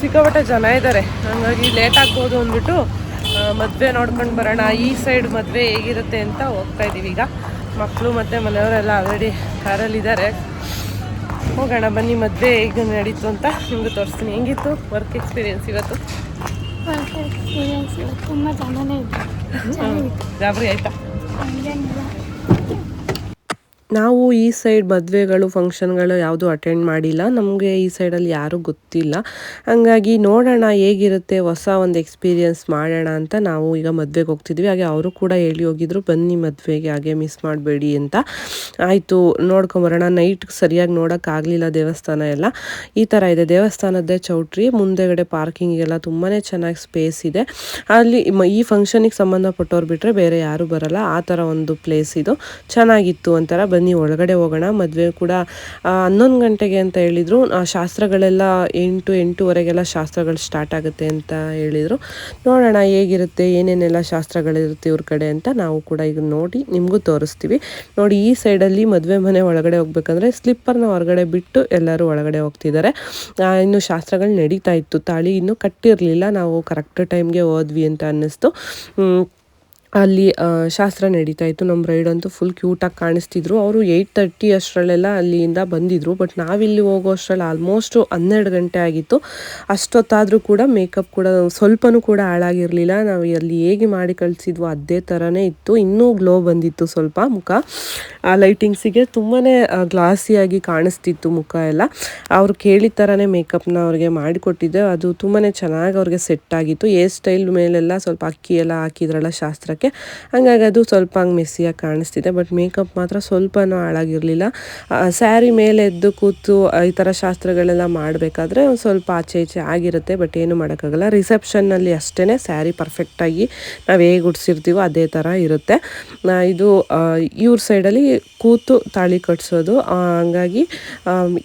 ಸಿಕ್ಕಾಪಟ್ಟೆ ಜನ ಇದ್ದಾರೆ ಹಾಗಾಗಿ ಲೇಟ್ ಆಗ್ಬೋದು ಅಂದ್ಬಿಟ್ಟು ಮದುವೆ ನೋಡ್ಕೊಂಡು ಬರೋಣ. ಈ ಸೈಡ್ ಮದುವೆ ಹೇಗಿರುತ್ತೆ ಅಂತ ಹೋಗ್ತಾ ಇದ್ದೀವಿ ಈಗ. ಮಕ್ಕಳು ಮತ್ತು ಮನೆಯವರೆಲ್ಲ ಆಲ್ರೆಡಿ ಕಾರಲ್ಲಿದ್ದಾರೆ ಹೋಗೋಣ ಬನ್ನಿ, ಮದುವೆ ಹೇಗೆ ನಡೀತು ಅಂತ ನಿಮಗೆ ತೋರಿಸ್ತೀನಿ. ಹೆಂಗಿತ್ತು ವರ್ಕ್ ಎಕ್ಸ್ಪೀರಿಯೆನ್ಸ್ ಇವತ್ತು? ಎಕ್ಸ್ಪೀರಿಯನ್ಸ್ ತುಂಬ ಚೆನ್ನಾಗೇ ಇತ್ತು ಗಾಬರಿ ಆಯ್ತಾ ಹಂಗೇನಿಲ್ಲ ನಾವು ಈ ಸೈಡ್ ಮದುವೆಗಳು ಫಂಕ್ಷನ್ಗಳು ಯಾವುದು ಅಟೆಂಡ್ ಮಾಡಿಲ್ಲ. ನಮಗೆ ಈ ಸೈಡಲ್ಲಿ ಯಾರೂ ಗೊತ್ತಿಲ್ಲ. ಹಂಗಾಗಿ ನೋಡೋಣ ಹೇಗಿರುತ್ತೆ, ಹೊಸ ಒಂದು ಎಕ್ಸ್ಪೀರಿಯನ್ಸ್ ಮಾಡೋಣ ಅಂತ ನಾವು ಈಗ ಮದುವೆಗೆ ಹೋಗ್ತಿದ್ವಿ. ಹಾಗೆ ಅವರು ಕೂಡ ಹೇಳಿ ಹೋಗಿದ್ರು, ಬನ್ನಿ ಮದುವೆಗೆ, ಹಾಗೆ ಮಿಸ್ ಮಾಡಬೇಡಿ ಅಂತ. ಆಯಿತು ನೋಡ್ಕೊಂಬರೋಣ ನೈಟ್ ಸರಿಯಾಗಿ ನೋಡೋಕ್ಕಾಗಲಿಲ್ಲ ದೇವಸ್ಥಾನ ಎಲ್ಲ. ಈ ಥರ ಇದೆ. ದೇವಸ್ಥಾನದ್ದೇ ಚೌಟ್ರಿ. ಮುಂದೆಗಡೆ ಪಾರ್ಕಿಂಗಿಗೆಲ್ಲ ತುಂಬಾ ಚೆನ್ನಾಗಿ ಸ್ಪೇಸ್ ಇದೆ. ಅಲ್ಲಿ ಈ ಫಂಕ್ಷನಿಗೆ ಸಂಬಂಧಪಟ್ಟವ್ರು ಬಿಟ್ಟರೆ ಬೇರೆ ಯಾರೂ ಬರಲ್ಲ. ಆ ಥರ ಒಂದು ಪ್ಲೇಸ್ ಇದು. ಚೆನ್ನಾಗಿತ್ತು ಒಂಥರ. ಬನ್ನಿ ಒಳಗಡೆ ಹೋಗೋಣ, ಮದುವೆ ಕೂಡ ಹನ್ನೊಂದು ಗಂಟೆಗೆ ಅಂತ ಹೇಳಿದರು. ಶಾಸ್ತ್ರಗಳೆಲ್ಲ ಎಂಟು, ಎಂಟೂವರೆಗೆಲ್ಲ ಶಾಸ್ತ್ರಗಳು ಸ್ಟಾರ್ಟ್ ಆಗುತ್ತೆ ಅಂತ ಹೇಳಿದರು. ನೋಡೋಣ ಹೇಗಿರುತ್ತೆ, ಏನೇನೆಲ್ಲ ಶಾಸ್ತ್ರಗಳಿರುತ್ತೆ ಇವ್ರ ಕಡೆ ಅಂತ ನಾವು ಕೂಡ ಈಗ ನೋಡಿ ನಿಮಗೂ ತೋರಿಸ್ತೀವಿ. ನೋಡಿ, ಈ ಸೈಡಲ್ಲಿ ಮದುವೆ ಮನೆ ಒಳಗಡೆ ಹೋಗ್ಬೇಕಂದ್ರೆ ಸ್ಲಿಪ್ಪರ್ನ ಹೊರಗಡೆ ಬಿಟ್ಟು ಎಲ್ಲರೂ ಒಳಗಡೆ ಹೋಗ್ತಿದ್ದಾರೆ. ಇನ್ನು ಶಾಸ್ತ್ರಗಳು ನಡೀತಾ ಇತ್ತು. ತಾಳಿ ಇನ್ನೂ ಕಟ್ಟಿರಲಿಲ್ಲ. ನಾವು ಕರೆಕ್ಟ್ ಟೈಮ್ಗೆ ಹೋದ್ವಿ ಅಂತ ಅನ್ನಿಸ್ತು. ಅಲ್ಲಿ ಶಾಸ್ತ್ರ ನಡೀತಾ ಇತ್ತು. ನಮ್ಮ ಬ್ರೈಡ್ ಅಂತೂ ಫುಲ್ ಕ್ಯೂಟಾಗಿ ಕಾಣಿಸ್ತಿದ್ರು. ಅವರು ಏಯ್ಟ್ ತರ್ಟಿ ಅಷ್ಟರಲ್ಲೆಲ್ಲ ಅಲ್ಲಿಂದ ಬಂದಿದ್ರು. ಬಟ್ ನಾವಿಲ್ಲಿ ಹೋಗೋ ಅಷ್ಟರಲ್ಲಿ ಆಲ್ಮೋಸ್ಟ್ ಹನ್ನೆರಡು ಗಂಟೆ ಆಗಿತ್ತು. ಅಷ್ಟೊತ್ತಾದರೂ ಕೂಡ ಮೇಕಪ್ ಕೂಡ ಸ್ವಲ್ಪನೂ ಕೂಡ ಹಾಳಾಗಿರಲಿಲ್ಲ. ನಾವು ಅಲ್ಲಿ ಹೇಗೆ ಮಾಡಿ ಕಳಿಸಿದ್ವೋ ಅದೇ ಥರನೇ ಇತ್ತು. ಇನ್ನೂ ಗ್ಲೋ ಬಂದಿತ್ತು ಸ್ವಲ್ಪ ಮುಖ. ಆ ಲೈಟಿಂಗ್ಸಿಗೆ ತುಂಬಾ ಗ್ಲಾಸಿಯಾಗಿ ಕಾಣಿಸ್ತಿತ್ತು ಮುಖ ಎಲ್ಲ. ಅವ್ರು ಕೇಳಿದ ಥರನೇ ಮೇಕಪ್ನ ಅವ್ರಿಗೆ ಮಾಡಿಕೊಟ್ಟಿದ್ದೆ ಅದು ತುಂಬಾ ಚೆನ್ನಾಗಿ ಅವ್ರಿಗೆ ಸೆಟ್ ಆಗಿತ್ತು. ಏರ್ ಸ್ಟೈಲ್ ಮೇಲೆಲ್ಲ ಸ್ವಲ್ಪ ಅಕ್ಕಿ ಎಲ್ಲ ಹಾಕಿದ್ರಲ್ಲ ಶಾಸ್ತ್ರಕ್ಕೆ ಹಂಗಾಗಿ ಅದು ಸ್ವಲ್ಪ ಹಂಗೆ ಮೆಸ್ಸಿಯಾಗಿ ಕಾಣಿಸ್ತಿದೆ. ಬಟ್ ಮೇಕಪ್ ಮಾತ್ರ ಸ್ವಲ್ಪನೂ ಹಾಳಾಗಿರಲಿಲ್ಲ. ಸ್ಯಾರಿ ಮೇಲೆ ಎದ್ದು ಕೂತು ಈ ಥರ ಶಾಸ್ತ್ರಗಳೆಲ್ಲ ಮಾಡಬೇಕಾದ್ರೆ ಒಂದು ಸ್ವಲ್ಪ ಆಚೆ ಈಚೆ ಆಗಿರುತ್ತೆ. ಬಟ್ ಏನು ಮಾಡೋಕ್ಕಾಗಲ್ಲ. ರಿಸೆಪ್ಷನ್ನಲ್ಲಿ ಅಷ್ಟೇ ಸ್ಯಾರಿ ಪರ್ಫೆಕ್ಟಾಗಿ ನಾವು ಹೇಗೆ ಉಡ್ಸಿರ್ತೀವೋ ಅದೇ ಥರ ಇರುತ್ತೆ. ಇದು ಇವ್ರ ಸೈಡಲ್ಲಿ ಕೂತು ತಾಳಿ ಕಟ್ಸೋದು. ಹಂಗಾಗಿ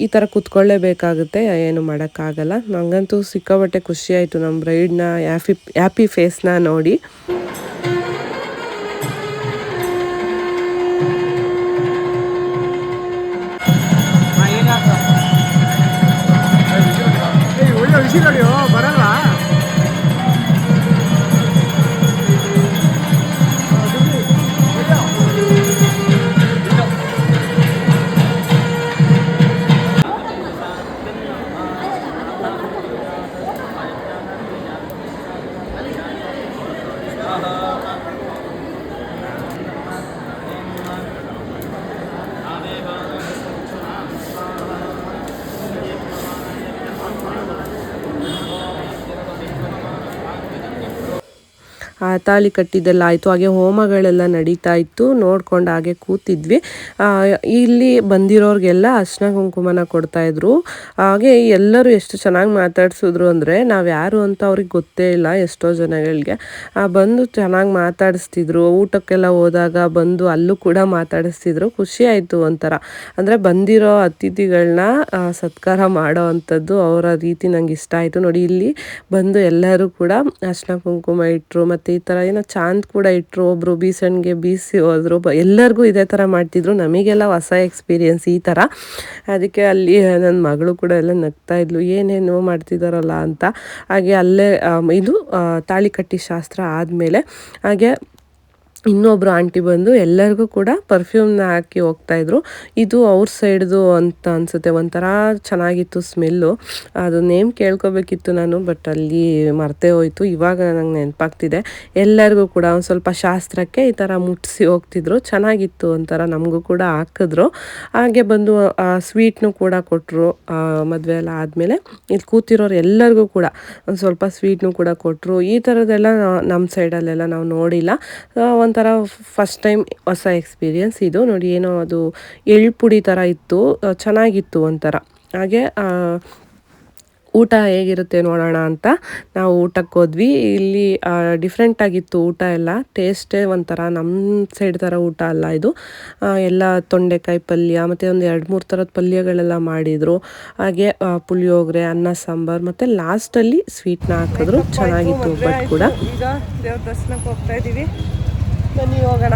ಈ ಥರ ಕೂತ್ಕೊಳ್ಳೇಬೇಕಾಗುತ್ತೆ. ಏನು ಮಾಡೋಕ್ಕಾಗಲ್ಲ. ನನಗಂತೂ ಸಿಕ್ಕಾಬಟ್ಟೆ ಖುಷಿಯಾಯಿತು ನಮ್ಮ ಬ್ರೈಡ್ನ, ಹ್ಯಾಪಿ ಹ್ಯಾಪಿ ಫೇಸ್ನ ನೋಡಿ. ವಿಷಯ ಬರಲ್ಲ. ತಾಳಿ ಕಟ್ಟಿದ್ದೆಲ್ಲ ಆಯಿತು ಹಾಗೆ ಹೋಮಗಳೆಲ್ಲ ನಡೀತಾ ಇತ್ತು. ನೋಡ್ಕೊಂಡು ಹಾಗೆ ಕೂತಿದ್ವಿ. ಇಲ್ಲಿ ಬಂದಿರೋರಿಗೆಲ್ಲ ಅರ್ಶನ ಕುಂಕುಮನ ಕೊಡ್ತಾ ಇದ್ರು. ಹಾಗೆ ಎಲ್ಲರೂ ಎಷ್ಟು ಚೆನ್ನಾಗಿ ಮಾತಾಡಿಸಿದ್ರು ಅಂದರೆ ನಾವು ಯಾರು ಅಂತ ಅವ್ರಿಗೆ ಗೊತ್ತೇ ಇಲ್ಲ ಎಷ್ಟೋ ಜನಗಳಿಗೆ. ಬಂದು ಚೆನ್ನಾಗಿ ಮಾತಾಡಿಸ್ತಿದ್ರು. ಊಟಕ್ಕೆಲ್ಲ ಹೋದಾಗ ಬಂದು ಅಲ್ಲೂ ಕೂಡ ಮಾತಾಡಿಸ್ತಿದ್ರು. ಖುಷಿ ಆಯಿತು ಒಂಥರ. ಅಂದರೆ ಬಂದಿರೋ ಅತಿಥಿಗಳನ್ನ ಸತ್ಕಾರ ಮಾಡೋ ಅಂಥದ್ದು ಅವರ ರೀತಿ ನಂಗೆ ಇಷ್ಟ ಆಯಿತು. ನೋಡಿ, ಇಲ್ಲಿ ಬಂದು ಎಲ್ಲರೂ ಕೂಡ ಅರ್ಶಿನ ಕುಂಕುಮ ಇಟ್ಟರು ಮತ್ತು ಈ ಥರ ಏನೋ ಚಾಂದ್ ಕೂಡ ಇಟ್ಟರು ಒಬ್ಬರು ಬೀಸಣ್ಗೆ ಬೀಸಿ ಹೋದರು. ಎಲ್ಲರಿಗೂ ಇದೇ ಥರ ಮಾಡ್ತಿದ್ರು. ನಮಗೆಲ್ಲ ಹೊಸ ಎಕ್ಸ್ಪೀರಿಯೆನ್ಸ್ ಈ ಥರ ಅದಕ್ಕೆ ಅಲ್ಲಿ ನನ್ನ ಮಗಳು ಕೂಡ ಎಲ್ಲ ನಗ್ತಾ ಇದ್ಲು. ಏನೇನೋ ಮಾಡ್ತಿದ್ದಾರಲ್ಲ ಅಂತ. ಹಾಗೆ ಅಲ್ಲೇ ಇದು ತಾಳಿಕಟ್ಟಿ ತಾಳಿ ಕಟ್ಟಿ ಶಾಸ್ತ್ರ ಆದಮೇಲೆ ಹಾಗೆ ಇನ್ನೊಬ್ರು ಆಂಟಿ ಬಂದು ಎಲ್ಲರಿಗೂ ಕೂಡ ಪರ್ಫ್ಯೂಮ್ನ ಹಾಕಿ ಹೋಗ್ತಾಯಿದ್ರು ಇದು ಅವ್ರ ಸೈಡ್ದು ಅಂತ ಅನ್ಸುತ್ತೆ. ಒಂಥರ ಚೆನ್ನಾಗಿತ್ತು ಸ್ಮೆಲ್ಲು ಅದು ನೇಮ್ ಕೇಳ್ಕೊಬೇಕಿತ್ತು ನಾನು ಬಟ್ ಅಲ್ಲಿ ಮರ್ತೇ ಹೋಯ್ತು. ಇವಾಗ ನಂಗೆ ನೆನಪಾಗ್ತಿದೆ. ಎಲ್ಲರಿಗೂ ಕೂಡ ಒಂದು ಸ್ವಲ್ಪ ಶಾಸ್ತ್ರಕ್ಕೆ ಈ ಥರ ಮುಟ್ಟಿಸಿ ಹೋಗ್ತಿದ್ರು. ಚೆನ್ನಾಗಿತ್ತು ಒಂಥರ ನಮಗೂ ಕೂಡ ಹಾಕಿದ್ರು. ಹಾಗೆ ಬಂದು ಸ್ವೀಟ್ನು ಕೂಡ ಕೊಟ್ಟರು ಮದುವೆ ಎಲ್ಲ ಆದಮೇಲೆ ಇಲ್ಲಿ ಕೂತಿರೋರು ಎಲ್ಲರಿಗೂ ಕೂಡ ಒಂದು ಸ್ವಲ್ಪ ಸ್ವೀಟ್ನು ಕೂಡ ಕೊಟ್ಟರು ಈ ಥರದ್ದೆಲ್ಲ ನಮ್ಮ ಸೈಡಲ್ಲೆಲ್ಲ ನಾವು ನೋಡಿಲ್ಲ. ಆ, ಒಂಥರ ಫಸ್ಟ್ ಟೈಮ್ ಹೊಸ ಎಕ್ಸ್ಪೀರಿಯನ್ಸ್ ಇದು. ನೋಡಿ ಏನೋ ಅದು ಎಳ್ಳು ಪುಡಿ ಥರ ಇತ್ತು ಚೆನ್ನಾಗಿತ್ತು ಒಂಥರ. ಹಾಗೆ ಊಟ ಹೇಗಿರುತ್ತೆ ನೋಡೋಣ ಅಂತ ನಾವು ಊಟಕ್ಕೆ ಹೋದ್ವಿ. ಇಲ್ಲಿ ಡಿಫ್ರೆಂಟಾಗಿತ್ತು ಊಟ ಎಲ್ಲ. ಟೇಸ್ಟೇ ಒಂಥರ ನಮ್ಮ ಸೈಡ್ ಥರ ಊಟ ಅಲ್ಲ ಇದು. ಎಲ್ಲ ತೊಂಡೆಕಾಯಿ ಪಲ್ಯ ಮತ್ತು ಒಂದು ಎರಡು ಮೂರು ಥರದ ಪಲ್ಯಗಳೆಲ್ಲ ಮಾಡಿದರು. ಹಾಗೆ ಪುಳಿಯೋಗರೆ ಅನ್ನ ಸಾಂಬಾರು ಮತ್ತು ಲಾಸ್ಟಲ್ಲಿ ಸ್ವೀಟ್ನ ಹಾಕಿದ್ರು. ಚೆನ್ನಾಗಿತ್ತು ಬಟ್ ಕೂಡ. ಈಗ ದೇವ್ರ ದರ್ಶನಕ್ಕೆ ಹೋಗ್ತಾ ಇದ್ದೀವಿ ಬನ್ನಿ ಹೋಗೋಣ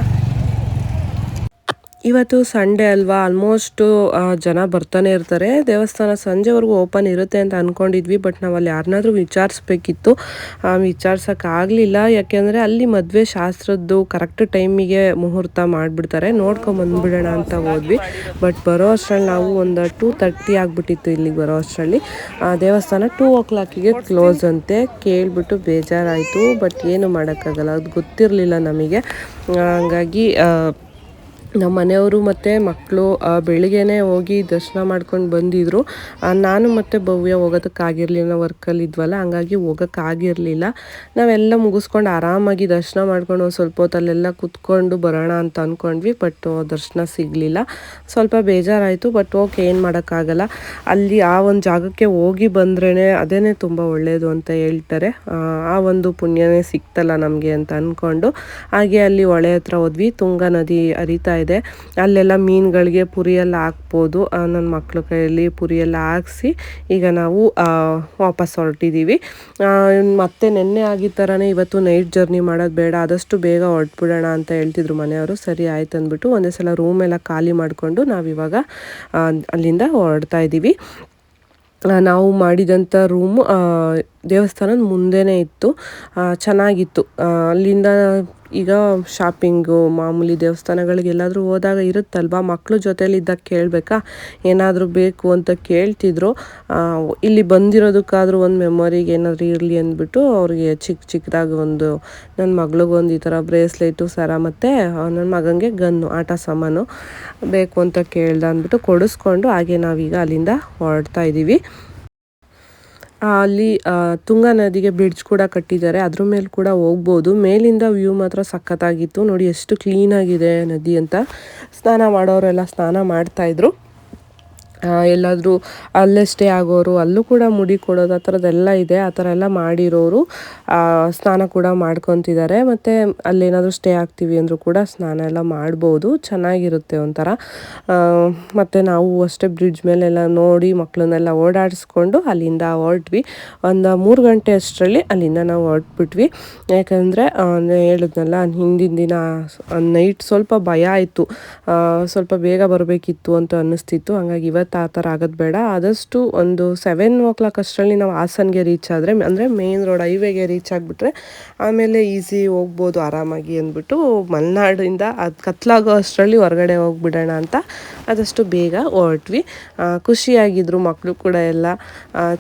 ಇವತ್ತು ಸಂಡೇ ಅಲ್ವಾ? ಆಲ್ಮೋಸ್ಟು ಜನ ಬರ್ತಾನೆ ಇರ್ತಾರೆ. ದೇವಸ್ಥಾನ ಸಂಜೆವರೆಗೂ ಓಪನ್ ಇರುತ್ತೆ ಅಂತ ಅಂದ್ಕೊಂಡಿದ್ವಿ ಬಟ್ ನಾವು ಅಲ್ಲಿ ಯಾರನ್ನಾದ್ರೂ ವಿಚಾರಿಸ್ಬೇಕಿತ್ತು ವಿಚಾರ್ಸೋಕ್ಕಾಗಲಿಲ್ಲ. ಯಾಕೆಂದರೆ ಅಲ್ಲಿ ಮದುವೆ ಶಾಸ್ತ್ರದ್ದು ಕರೆಕ್ಟ್ ಟೈಮಿಗೆ ಮುಹೂರ್ತ ಮಾಡಿಬಿಡ್ತಾರೆ. ನೋಡ್ಕೊಂಬಂದ್ಬಿಡೋಣ ಅಂತ ಹೋದ್ವಿ. ಬಟ್ ಬರೋ ಅಷ್ಟರಲ್ಲಿ ನಾವು ಒಂದು ಟೂ ತರ್ಟಿ ಆಗಿಬಿಟ್ಟಿತ್ತು ಇಲ್ಲಿಗೆ ಬರೋ ಅಷ್ಟರಲ್ಲಿ. ದೇವಸ್ಥಾನ ಟೂ ಓ ಕ್ಲಾಕಿಗೆ ಕ್ಲೋಸ್ ಅಂತೆ. ಕೇಳಿಬಿಟ್ಟು ಬೇಜಾರಾಯಿತು. ಬಟ್ ಏನು ಮಾಡೋಕ್ಕಾಗಲ್ಲ. ಅದು ಗೊತ್ತಿರಲಿಲ್ಲ ನಮಗೆ. ಹಂಗಾಗಿ ನಮ್ಮ ಮನೆಯವರು ಮತ್ತು ಮಕ್ಕಳು ಬೆಳಿಗ್ಗೆನೇ ಹೋಗಿ ದರ್ಶನ ಮಾಡ್ಕೊಂಡು ಬಂದಿದ್ರು. ಆ, ನಾನು ಮತ್ತು ಭವ್ಯ ಹೋಗೋದಕ್ಕಾಗಿರಲಿಲ್ಲ ವರ್ಕಲ್ಲಿ ಇದ್ವಲ್ಲ ಹಂಗಾಗಿ ಹೋಗೋಕ್ಕಾಗಿರಲಿಲ್ಲ. ನಾವೆಲ್ಲ ಮುಗಿಸ್ಕೊಂಡು ಆರಾಮಾಗಿ ದರ್ಶನ ಮಾಡ್ಕೊಂಡು ಸ್ವಲ್ಪ ಹೊತ್ತಲ್ಲೆಲ್ಲ ಕುತ್ಕೊಂಡು ಬರೋಣ ಅಂತ ಅಂದ್ಕೊಂಡ್ವಿ ಬಟ್ ದರ್ಶನ ಸಿಗಲಿಲ್ಲ. ಸ್ವಲ್ಪ ಬೇಜಾರಾಯಿತು ಬಟ್ ಓಕೆ ಏನು ಮಾಡೋಕ್ಕಾಗಲ್ಲ. ಅಲ್ಲಿ ಆ ಒಂದು ಜಾಗಕ್ಕೆ ಹೋಗಿ ಬಂದ್ರೇ ಅದೇ ತುಂಬ ಒಳ್ಳೆಯದು ಅಂತ ಹೇಳ್ತಾರೆ. ಆ, ಆ ಒಂದು ಪುಣ್ಯನೇ ಸಿಕ್ತಲ್ಲ ನಮಗೆ ಅಂತ ಅಂದ್ಕೊಂಡು ಹಾಗೆ ಅಲ್ಲಿ ಹೊಳೆ ಹತ್ರ ಹೋದ್ವಿ ತುಂಗಾ ನದಿ ಹರಿತಾ ಇದೆ. ಅಲ್ಲೆಲ್ಲ ಮೀನುಗಳಿಗೆ ಪುರಿ ಎಲ್ಲ ಹಾಕ್ಬೋದು ನನ್ನ ಮಕ್ಳ ಕೈಯಲ್ಲಿ ಪುರಿಯೆಲ್ಲ ಹಾಕ್ಸಿ ಈಗ ನಾವು ವಾಪಸ್ ಹೊರಟಿದ್ದೀವಿ ಮತ್ತೆ ನಿನ್ನೆ ಆಗಿದ್ದ ಥರನೇ ಇವತ್ತು ನೈಟ್ ಜರ್ನಿ ಮಾಡೋದು ಬೇಡ. ಆದಷ್ಟು ಬೇಗ ಹೊರಟ್ಬಿಡೋಣ ಅಂತ ಹೇಳ್ತಿದ್ರು ಮನೆಯವರು. ಸರಿ ಆಯ್ತು ಅಂದ್ಬಿಟ್ಟು ಒಂದೇ ಸಲ ರೂಮ್ ಎಲ್ಲ ಖಾಲಿ ಮಾಡಿಕೊಂಡು ನಾವಿವಾಗ ಅಲ್ಲಿಂದ ಹೊರಡ್ತಾ ಇದ್ದೀವಿ ನಾವು ಮಾಡಿದಂಥ ರೂಮು ದೇವಸ್ಥಾನದ ಮುಂದೆನೇ ಇತ್ತು. ಚೆನ್ನಾಗಿತ್ತು. ಅಲ್ಲಿಂದ ಈಗ ಶಾಪಿಂಗು ಮಾಮೂಲಿ ದೇವಸ್ಥಾನಗಳಿಗೆಲ್ಲಾದರೂ ಹೋದಾಗ ಇರುತ್ತಲ್ವಾ? ಮಕ್ಕಳು ಜೊತೇಲಿದ್ದಾಗ ಕೇಳಬೇಕಾ? ಏನಾದರೂ ಬೇಕು ಅಂತ ಕೇಳ್ತಿದ್ರು. ಇಲ್ಲಿ ಬಂದಿರೋದಕ್ಕಾದರೂ ಒಂದು ಮೆಮೊರಿಗೆ ಏನಾದರೂ ಇರಲಿ ಅಂದ್ಬಿಟ್ಟು ಅವ್ರಿಗೆ ಚಿಕ್ಕ ಚಿಕ್ಕದಾಗಿ ಒಂದು ನನ್ನ ಮಗಳಿಗೊಂದು ಈ ಥರ ಬ್ರೇಸ್ಲೆಟು, ಸರ ಮತ್ತು ನನ್ನ ಮಗನಿಗೆ ಗನ್ನು, ಆಟ ಸಾಮಾನು ಬೇಕು ಅಂತ ಕೇಳ್ದ ಅಂದ್ಬಿಟ್ಟು ಕೊಡಿಸ್ಕೊಂಡು ಹಾಗೆ ನಾವೀಗ ಅಲ್ಲಿಂದ ಹೊರಡ್ತಾ ಇದ್ದೀವಿ ಅಲ್ಲಿ ತುಂಗಾ ನದಿಗೆ ಬ್ರಿಡ್ಜ್ ಕೂಡ ಕಟ್ಟಿದ್ದಾರೆ. ಅದ್ರ ಮೇಲೆ ಕೂಡ ಹೋಗ್ಬೋದು. ಮೇಲಿಂದ ವ್ಯೂ ಮಾತ್ರ ಸಖತ್ತಾಗಿತ್ತು. ನೋಡಿ, ಎಷ್ಟು ಕ್ಲೀನಾಗಿದೆ ನದಿ ಅಂತ. ಸ್ನಾನ ಮಾಡೋರೆಲ್ಲ ಸ್ನಾನ ಮಾಡ್ತಾಯಿದ್ರು ಎಲ್ಲಾದರೂ ಅಲ್ಲೇ ಸ್ಟೇ ಆಗೋರು, ಅಲ್ಲೂ ಕೂಡ ಮುಡಿ ಕೊಡೋದು, ಆ ಥರದ್ದೆಲ್ಲ ಇದೆ. ಆ ಥರ ಎಲ್ಲ ಮಾಡಿರೋರು ಸ್ನಾನ ಕೂಡ ಮಾಡ್ಕೊತಿದ್ದಾರೆ. ಮತ್ತು ಅಲ್ಲೇನಾದರೂ ಸ್ಟೇ ಆಗ್ತೀವಿ ಅಂದರೂ ಕೂಡ ಸ್ನಾನ ಎಲ್ಲ ಮಾಡ್ಬೋದು. ಚೆನ್ನಾಗಿರುತ್ತೆ ಒಂಥರ. ಮತ್ತು ನಾವು ಅಷ್ಟೇ ಬ್ರಿಡ್ಜ್ ಮೇಲೆಲ್ಲ ನೋಡಿ ಮಕ್ಕಳನ್ನೆಲ್ಲ ಓಡಾಡಿಸ್ಕೊಂಡು ಅಲ್ಲಿಂದ ಹೊರಟ್ವಿ. ಒಂದು ಮೂರು ಗಂಟೆ ಅಷ್ಟರಲ್ಲಿ ಅಲ್ಲಿಂದ ನಾವು ಹೊರಟ್ಬಿಟ್ವಿ. ಯಾಕಂದರೆ ಹೇಳಿದ್ನಲ್ಲ, ಹಿಂದಿನ ದಿನ ನೈಟ್ ಸ್ವಲ್ಪ ಭಯ ಆಯಿತು. ಸ್ವಲ್ಪ ಬೇಗ ಬರಬೇಕಿತ್ತು ಅಂತ ಅನ್ನಿಸ್ತಿತ್ತು. ಹಂಗಾಗಿ ಇವತ್ತು ಆ ಥರ ಆಗೋದು ಬೇಡ. ಆದಷ್ಟು ಒಂದು ಸೆವೆನ್ ಓ ಕ್ಲಾಕ್ ಅಷ್ಟರಲ್ಲಿ ನಾವು ಹಾಸನ್ಗೆ ರೀಚ್ ಆದರೆ, ಅಂದರೆ ಮೇನ್ ರೋಡ್ ಹೈವೇಗೆ ರೀಚ್ ಆಗಿಬಿಟ್ರೆ, ಆಮೇಲೆ ಈಸಿ ಹೋಗ್ಬೋದು ಆರಾಮಾಗಿ ಅಂದ್ಬಿಟ್ಟು ಮಲೆನಾಡಿಂದ ಅದು ಕತ್ಲಾಗೋ ಅಷ್ಟರಲ್ಲಿ ಹೊರಗಡೆ ಹೋಗ್ಬಿಡೋಣ ಅಂತ ಆದಷ್ಟು ಬೇಗ ಹೊರಟ್ವಿ. ಖುಷಿಯಾಗಿದ್ರು ಮಕ್ಕಳು ಕೂಡ ಎಲ್ಲ.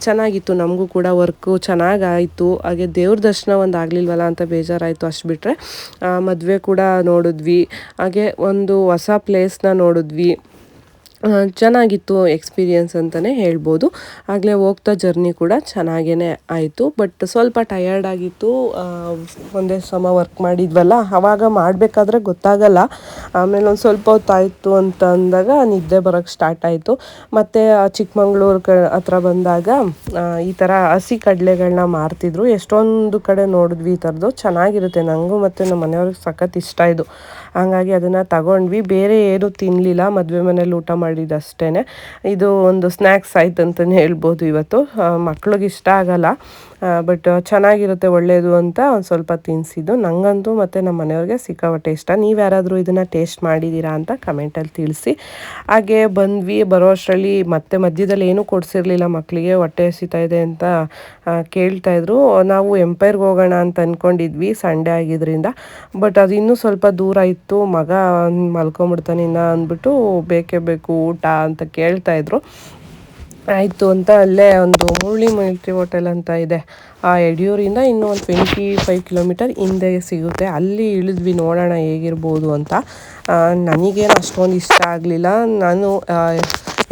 ಚೆನ್ನಾಗಿತ್ತು ನಮಗೂ ಕೂಡ ವರ್ಕು ಚೆನ್ನಾಗಾಯಿತು. ಹಾಗೆ ದೇವ್ರ ದರ್ಶನ ಒಂದು ಆಗಲಿಲ್ವಲ್ಲ ಅಂತ ಬೇಜಾರಾಯಿತು ಅಷ್ಟು ಬಿಟ್ಟರೆ ಮದುವೆ ಕೂಡ ನೋಡಿದ್ವಿ. ಹಾಗೆ ಒಂದು ಹೊಸ ಪ್ಲೇಸ್ನ ನೋಡಿದ್ವಿ. ಚೆನ್ನಾಗಿತ್ತು ಎಕ್ಸ್ಪೀರಿಯನ್ಸ್ ಅಂತಲೇ ಹೇಳ್ಬೋದು. ಆಗಲೇ ಹೋಗ್ತಾ ಜರ್ನಿ ಕೂಡ ಚೆನ್ನಾಗೇ ಆಯಿತು. ಬಟ್ ಸ್ವಲ್ಪ ಟಯರ್ಡ್ ಆಗಿತ್ತು. ಒಂದೇ ಸಮ ವರ್ಕ್ ಮಾಡಿದ್ವಲ್ಲ ಆವಾಗ ಮಾಡಬೇಕಾದ್ರೆ ಗೊತ್ತಾಗಲ್ಲ. ಆಮೇಲೆ ಒಂದು ಸ್ವಲ್ಪ ಹೊತ್ತಾಯಿತು ಅಂತ ಅಂದಾಗ ನಿದ್ದೆ ಬರೋಕ್ಕೆ ಸ್ಟಾರ್ಟ್ ಆಯಿತು. ಮತ್ತು ಚಿಕ್ಕಮಂಗ್ಳೂರು ಕ, ಹತ್ರ ಬಂದಾಗ ಈ ಥರ ಹಸಿ ಕಡಲೆಗಳನ್ನ ಮಾರ್ತಿದ್ರು. ಎಷ್ಟೊಂದು ಕಡೆ ನೋಡಿದ್ವಿ ಈ ಥರದ್ದು ಚೆನ್ನಾಗಿರುತ್ತೆ. ನನಗೂ ಮತ್ತು ನಮ್ಮ ಮನೆಯವ್ರಿಗೆ ಸಖತ್ ಇಷ್ಟ ಇದು. ಹಂಗಾಗಿ ಅದನ್ನು ತಗೊಂಡ್ವಿ. ಬೇರೆ ಏನು ತಿನ್ನಲಿಲ್ಲ ಮದುವೆ ಮನೇಲಿ ಊಟ ಮಾಡಿದ್ದಷ್ಟೇ ಇದು ಒಂದು ಸ್ನ್ಯಾಕ್ಸ್ ಆಯ್ತು ಅಂತಲೇ ಹೇಳ್ಬೋದು ಇವತ್ತು. ಮಕ್ಳಿಗೆ ಇಷ್ಟ ಆಗಲ್ಲ. ಬಟ್ ಚೆನ್ನಾಗಿರುತ್ತೆ ಒಳ್ಳೆಯದು ಅಂತ ಒಂದು ಸ್ವಲ್ಪ ತಿನ್ಸಿದ್ದು. ನನಗಂತೂ ಮತ್ತು ನಮ್ಮ ಮನೆಯವ್ರಿಗೆ ಸಿಕ್ಕಾಪಟ್ಟೆ ಇಷ್ಟ ನೀವು ಯಾರಾದರೂ ಇದನ್ನು ಟೇಸ್ಟ್ ಮಾಡಿದ್ದೀರಾ ಅಂತ ಕಮೆಂಟಲ್ಲಿ ತಿಳಿಸಿ. ಹಾಗೆ ಬಂದ್ವಿ ಬರೋ ಅಷ್ಟರಲ್ಲಿ ಮತ್ತೆ ಮಧ್ಯದಲ್ಲಿ ಏನೂ ಕೊಡಿಸಿರಲಿಲ್ಲ ಮಕ್ಕಳಿಗೆ ಹೊಟ್ಟೆ ಹಸಿತಾ ಇದೆ ಅಂತ ಕೇಳ್ತಾಯಿದ್ರು ನಾವು ಎಂಪೈರ್ಗೆ ಹೋಗೋಣ ಅಂತ ಅಂದ್ಕೊಂಡಿದ್ವಿ ಸಂಡೇ ಆಗಿದ್ದರಿಂದ ಬಟ್ ಅದು ಇನ್ನೂ ಸ್ವಲ್ಪ ದೂರ ಇತ್ತು. ಮಗ ಮಲ್ಕೊಂಬಿಡ್ತಾನೆ ಇನ್ನ ಅಂದ್ಬಿಟ್ಟು, ಬೇಕೇ ಬೇಕು, ಊಟ ಅಂತ ಕೇಳ್ತಾ ಇದ್ರು. ಆಯಿತು ಅಂತ ಅಲ್ಲೇ ಒಂದು ಮುರುಳಿ ಮಿಲ್ಟ್ರಿ ಹೋಟೆಲ್ ಅಂತ ಇದೆ. ಆ ಯಡಿಯೂರಿಂದ ಇನ್ನೂ ಒಂದು ಟ್ವೆಂಟಿ ಫೈವ್ ಕಿಲೋಮೀಟರ್ ಹಿಂದೆ ಸಿಗುತ್ತೆ. ಅಲ್ಲಿ ಇಳಿದ್ವಿ, ನೋಡೋಣ ಹೇಗಿರ್ಬೋದು ಅಂತ. ನನಗೇನು ಅಷ್ಟೊಂದು ಇಷ್ಟ ಆಗಲಿಲ್ಲ. ನಾನು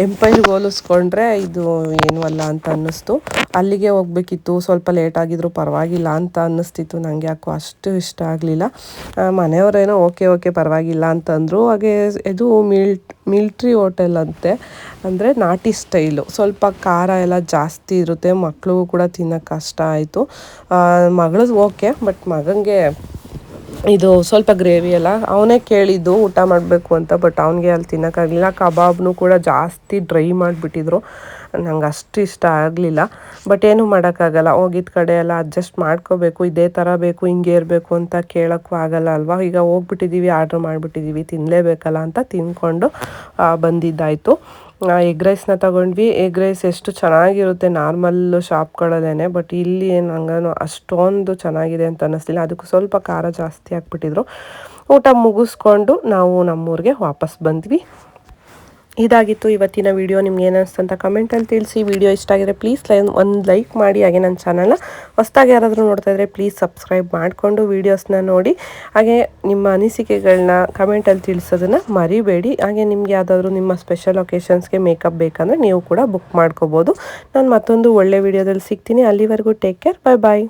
ಎಂಪೈರ್ಗೆ ಹೋಲಿಸ್ಕೊಂಡ್ರೆ ಇದು ಏನೂ ಅಲ್ಲ ಅಂತ ಅನ್ನಿಸ್ತು. ಅಲ್ಲಿಗೆ ಹೋಗ್ಬೇಕಿತ್ತು. ಸ್ವಲ್ಪ ಲೇಟ್ ಆಗಿದ್ರು ಪರವಾಗಿಲ್ಲ ಅಂತ ಅನ್ನಿಸ್ತಿತ್ತು. ನನಗೆ ಯಾಕೋ ಅಷ್ಟು ಇಷ್ಟ ಆಗಲಿಲ್ಲ. ಮನೆಯವರೇನೋ ಓಕೆ ಓಕೆ ಪರವಾಗಿಲ್ಲ ಅಂತಂದರು. ಹಾಗೆ ಇದು ಮಿಲ್ ಮಿಲ್ಟ್ರಿ ಹೋಟೆಲ್ ಅಂತೆ. ಅಂದರೆ ನಾಟಿ ಸ್ಟೈಲು ಸ್ವಲ್ಪ ಖಾರ ಎಲ್ಲ ಜಾಸ್ತಿ ಇರುತ್ತೆ. ಮಕ್ಕಳಿಗೂ ಕೂಡ ತಿನ್ನೋಕ್ಕೆ ಕಷ್ಟ ಆಯಿತು. ಮಗಳದ್ದು ಓಕೆ ಬಟ್ ಮಗನಿಗೆ ಇದು ಸ್ವಲ್ಪ ಗ್ರೇವಿ ಅಲ್ಲ. ಅವನೇ ಕೇಳಿದ್ದು ಊಟ ಮಾಡಬೇಕು ಅಂತ ಬಟ್ ಅವನಿಗೆ ಅಲ್ಲಿ ತಿನ್ನೋಕ್ಕಾಗಲಿಲ್ಲ. ಕಬಾಬ್ನು ಕೂಡ ಜಾಸ್ತಿ ಡ್ರೈ ಮಾಡಿಬಿಟ್ಟಿದ್ರು. ನಂಗೆ ಅಷ್ಟು ಇಷ್ಟ ಆಗಲಿಲ್ಲ. ಬಟ್ ಏನು ಮಾಡೋಕ್ಕಾಗಲ್ಲ. ಹೋಗಿದ್ದ ಕಡೆ ಎಲ್ಲ ಅಡ್ಜಸ್ಟ್ ಮಾಡ್ಕೋಬೇಕು. ಇದೇ ಥರ ಬೇಕು, ಹಿಂಗೆ ಇರಬೇಕು ಅಂತ ಕೇಳೋಕ್ಕೂ ಆಗಲ್ಲ ಅಲ್ವಾ? ಈಗ ಹೋಗ್ಬಿಟ್ಟಿದ್ದೀವಿ ಆರ್ಡ್ರ್ ಮಾಡಿಬಿಟ್ಟಿದ್ದೀವಿ ತಿನ್ನಲೇಬೇಕಲ್ಲ ಅಂತ ತಿಂದ್ಕೊಂಡು ಬಂದಿದ್ದಾಯಿತು. ಎಗ್ ರೈಸ್ನ ತಗೊಂಡ್ವಿ. ಎಗ್ ರೈಸ್ ಎಷ್ಟು ಚೆನ್ನಾಗಿರುತ್ತೆ ನಾರ್ಮಲ್ ಶಾಪ್ಗಳಲ್ಲೇ ಬಟ್ ಇಲ್ಲಿ ಏನು ಹಂಗೂ ಅಷ್ಟೊಂದು ಚೆನ್ನಾಗಿದೆ ಅಂತ ಅನ್ನಿಸ್ಲಿಲ್ಲ. ಅದಕ್ಕೂ ಸ್ವಲ್ಪ ಖಾರ ಜಾಸ್ತಿ ಹಾಕ್ಬಿಟ್ಟಿದ್ರು. ಊಟ ಮುಗಿಸ್ಕೊಂಡು ನಾವು ನಮ್ಮೂರಿಗೆ ವಾಪಸ್ ಬಂದ್ವಿ. ಇದಾಗಿತ್ತು ಇವತ್ತಿನ ವಿಡಿಯೋ ನಿಮ್ಗೆ ಏನು ಅನಿಸ್ತು ಅಂತ ಕಮೆಂಟಲ್ಲಿ ತಿಳಿಸಿ. ವಿಡಿಯೋ ಇಷ್ಟ ಆಗಿದ್ರೆ ಪ್ಲೀಸ್ ಲೈ ಒಂದು ಲೈಕ್ ಮಾಡಿ. ಹಾಗೆ ನನ್ನ ಚಾನಲ್ನ ಹೊಸ್ದಾಗಿ ಯಾರಾದರೂ ನೋಡ್ತಾ ಇದ್ದರೆ ಪ್ಲೀಸ್ ಸಬ್ಸ್ಕ್ರೈಬ್ ಮಾಡಿಕೊಂಡು ವೀಡಿಯೋಸ್ನ ನೋಡಿ. ಹಾಗೆ ನಿಮ್ಮ ಅನಿಸಿಕೆಗಳನ್ನ ಕಮೆಂಟಲ್ಲಿ ತಿಳಿಸೋದನ್ನು ಮರಿಬೇಡಿ. ಹಾಗೆ ನಿಮ್ಗೆ ಯಾವುದಾದ್ರೂ ನಿಮ್ಮ ಸ್ಪೆಷಲ್ ಒಕೇಶನ್ಸ್ಗೆ ಮೇಕಪ್ ಬೇಕಂದರೆ ನೀವು ಕೂಡ ಬುಕ್ ಮಾಡ್ಕೋಬೋದು. ನಾನು ಮತ್ತೊಂದು ಒಳ್ಳೆ ವಿಡಿಯೋದಲ್ಲಿ ಸಿಗ್ತೀನಿ. ಅಲ್ಲಿವರೆಗೂ ಟೇಕ್ ಕೇರ್ ಬಾಯ್ ಬಾಯ್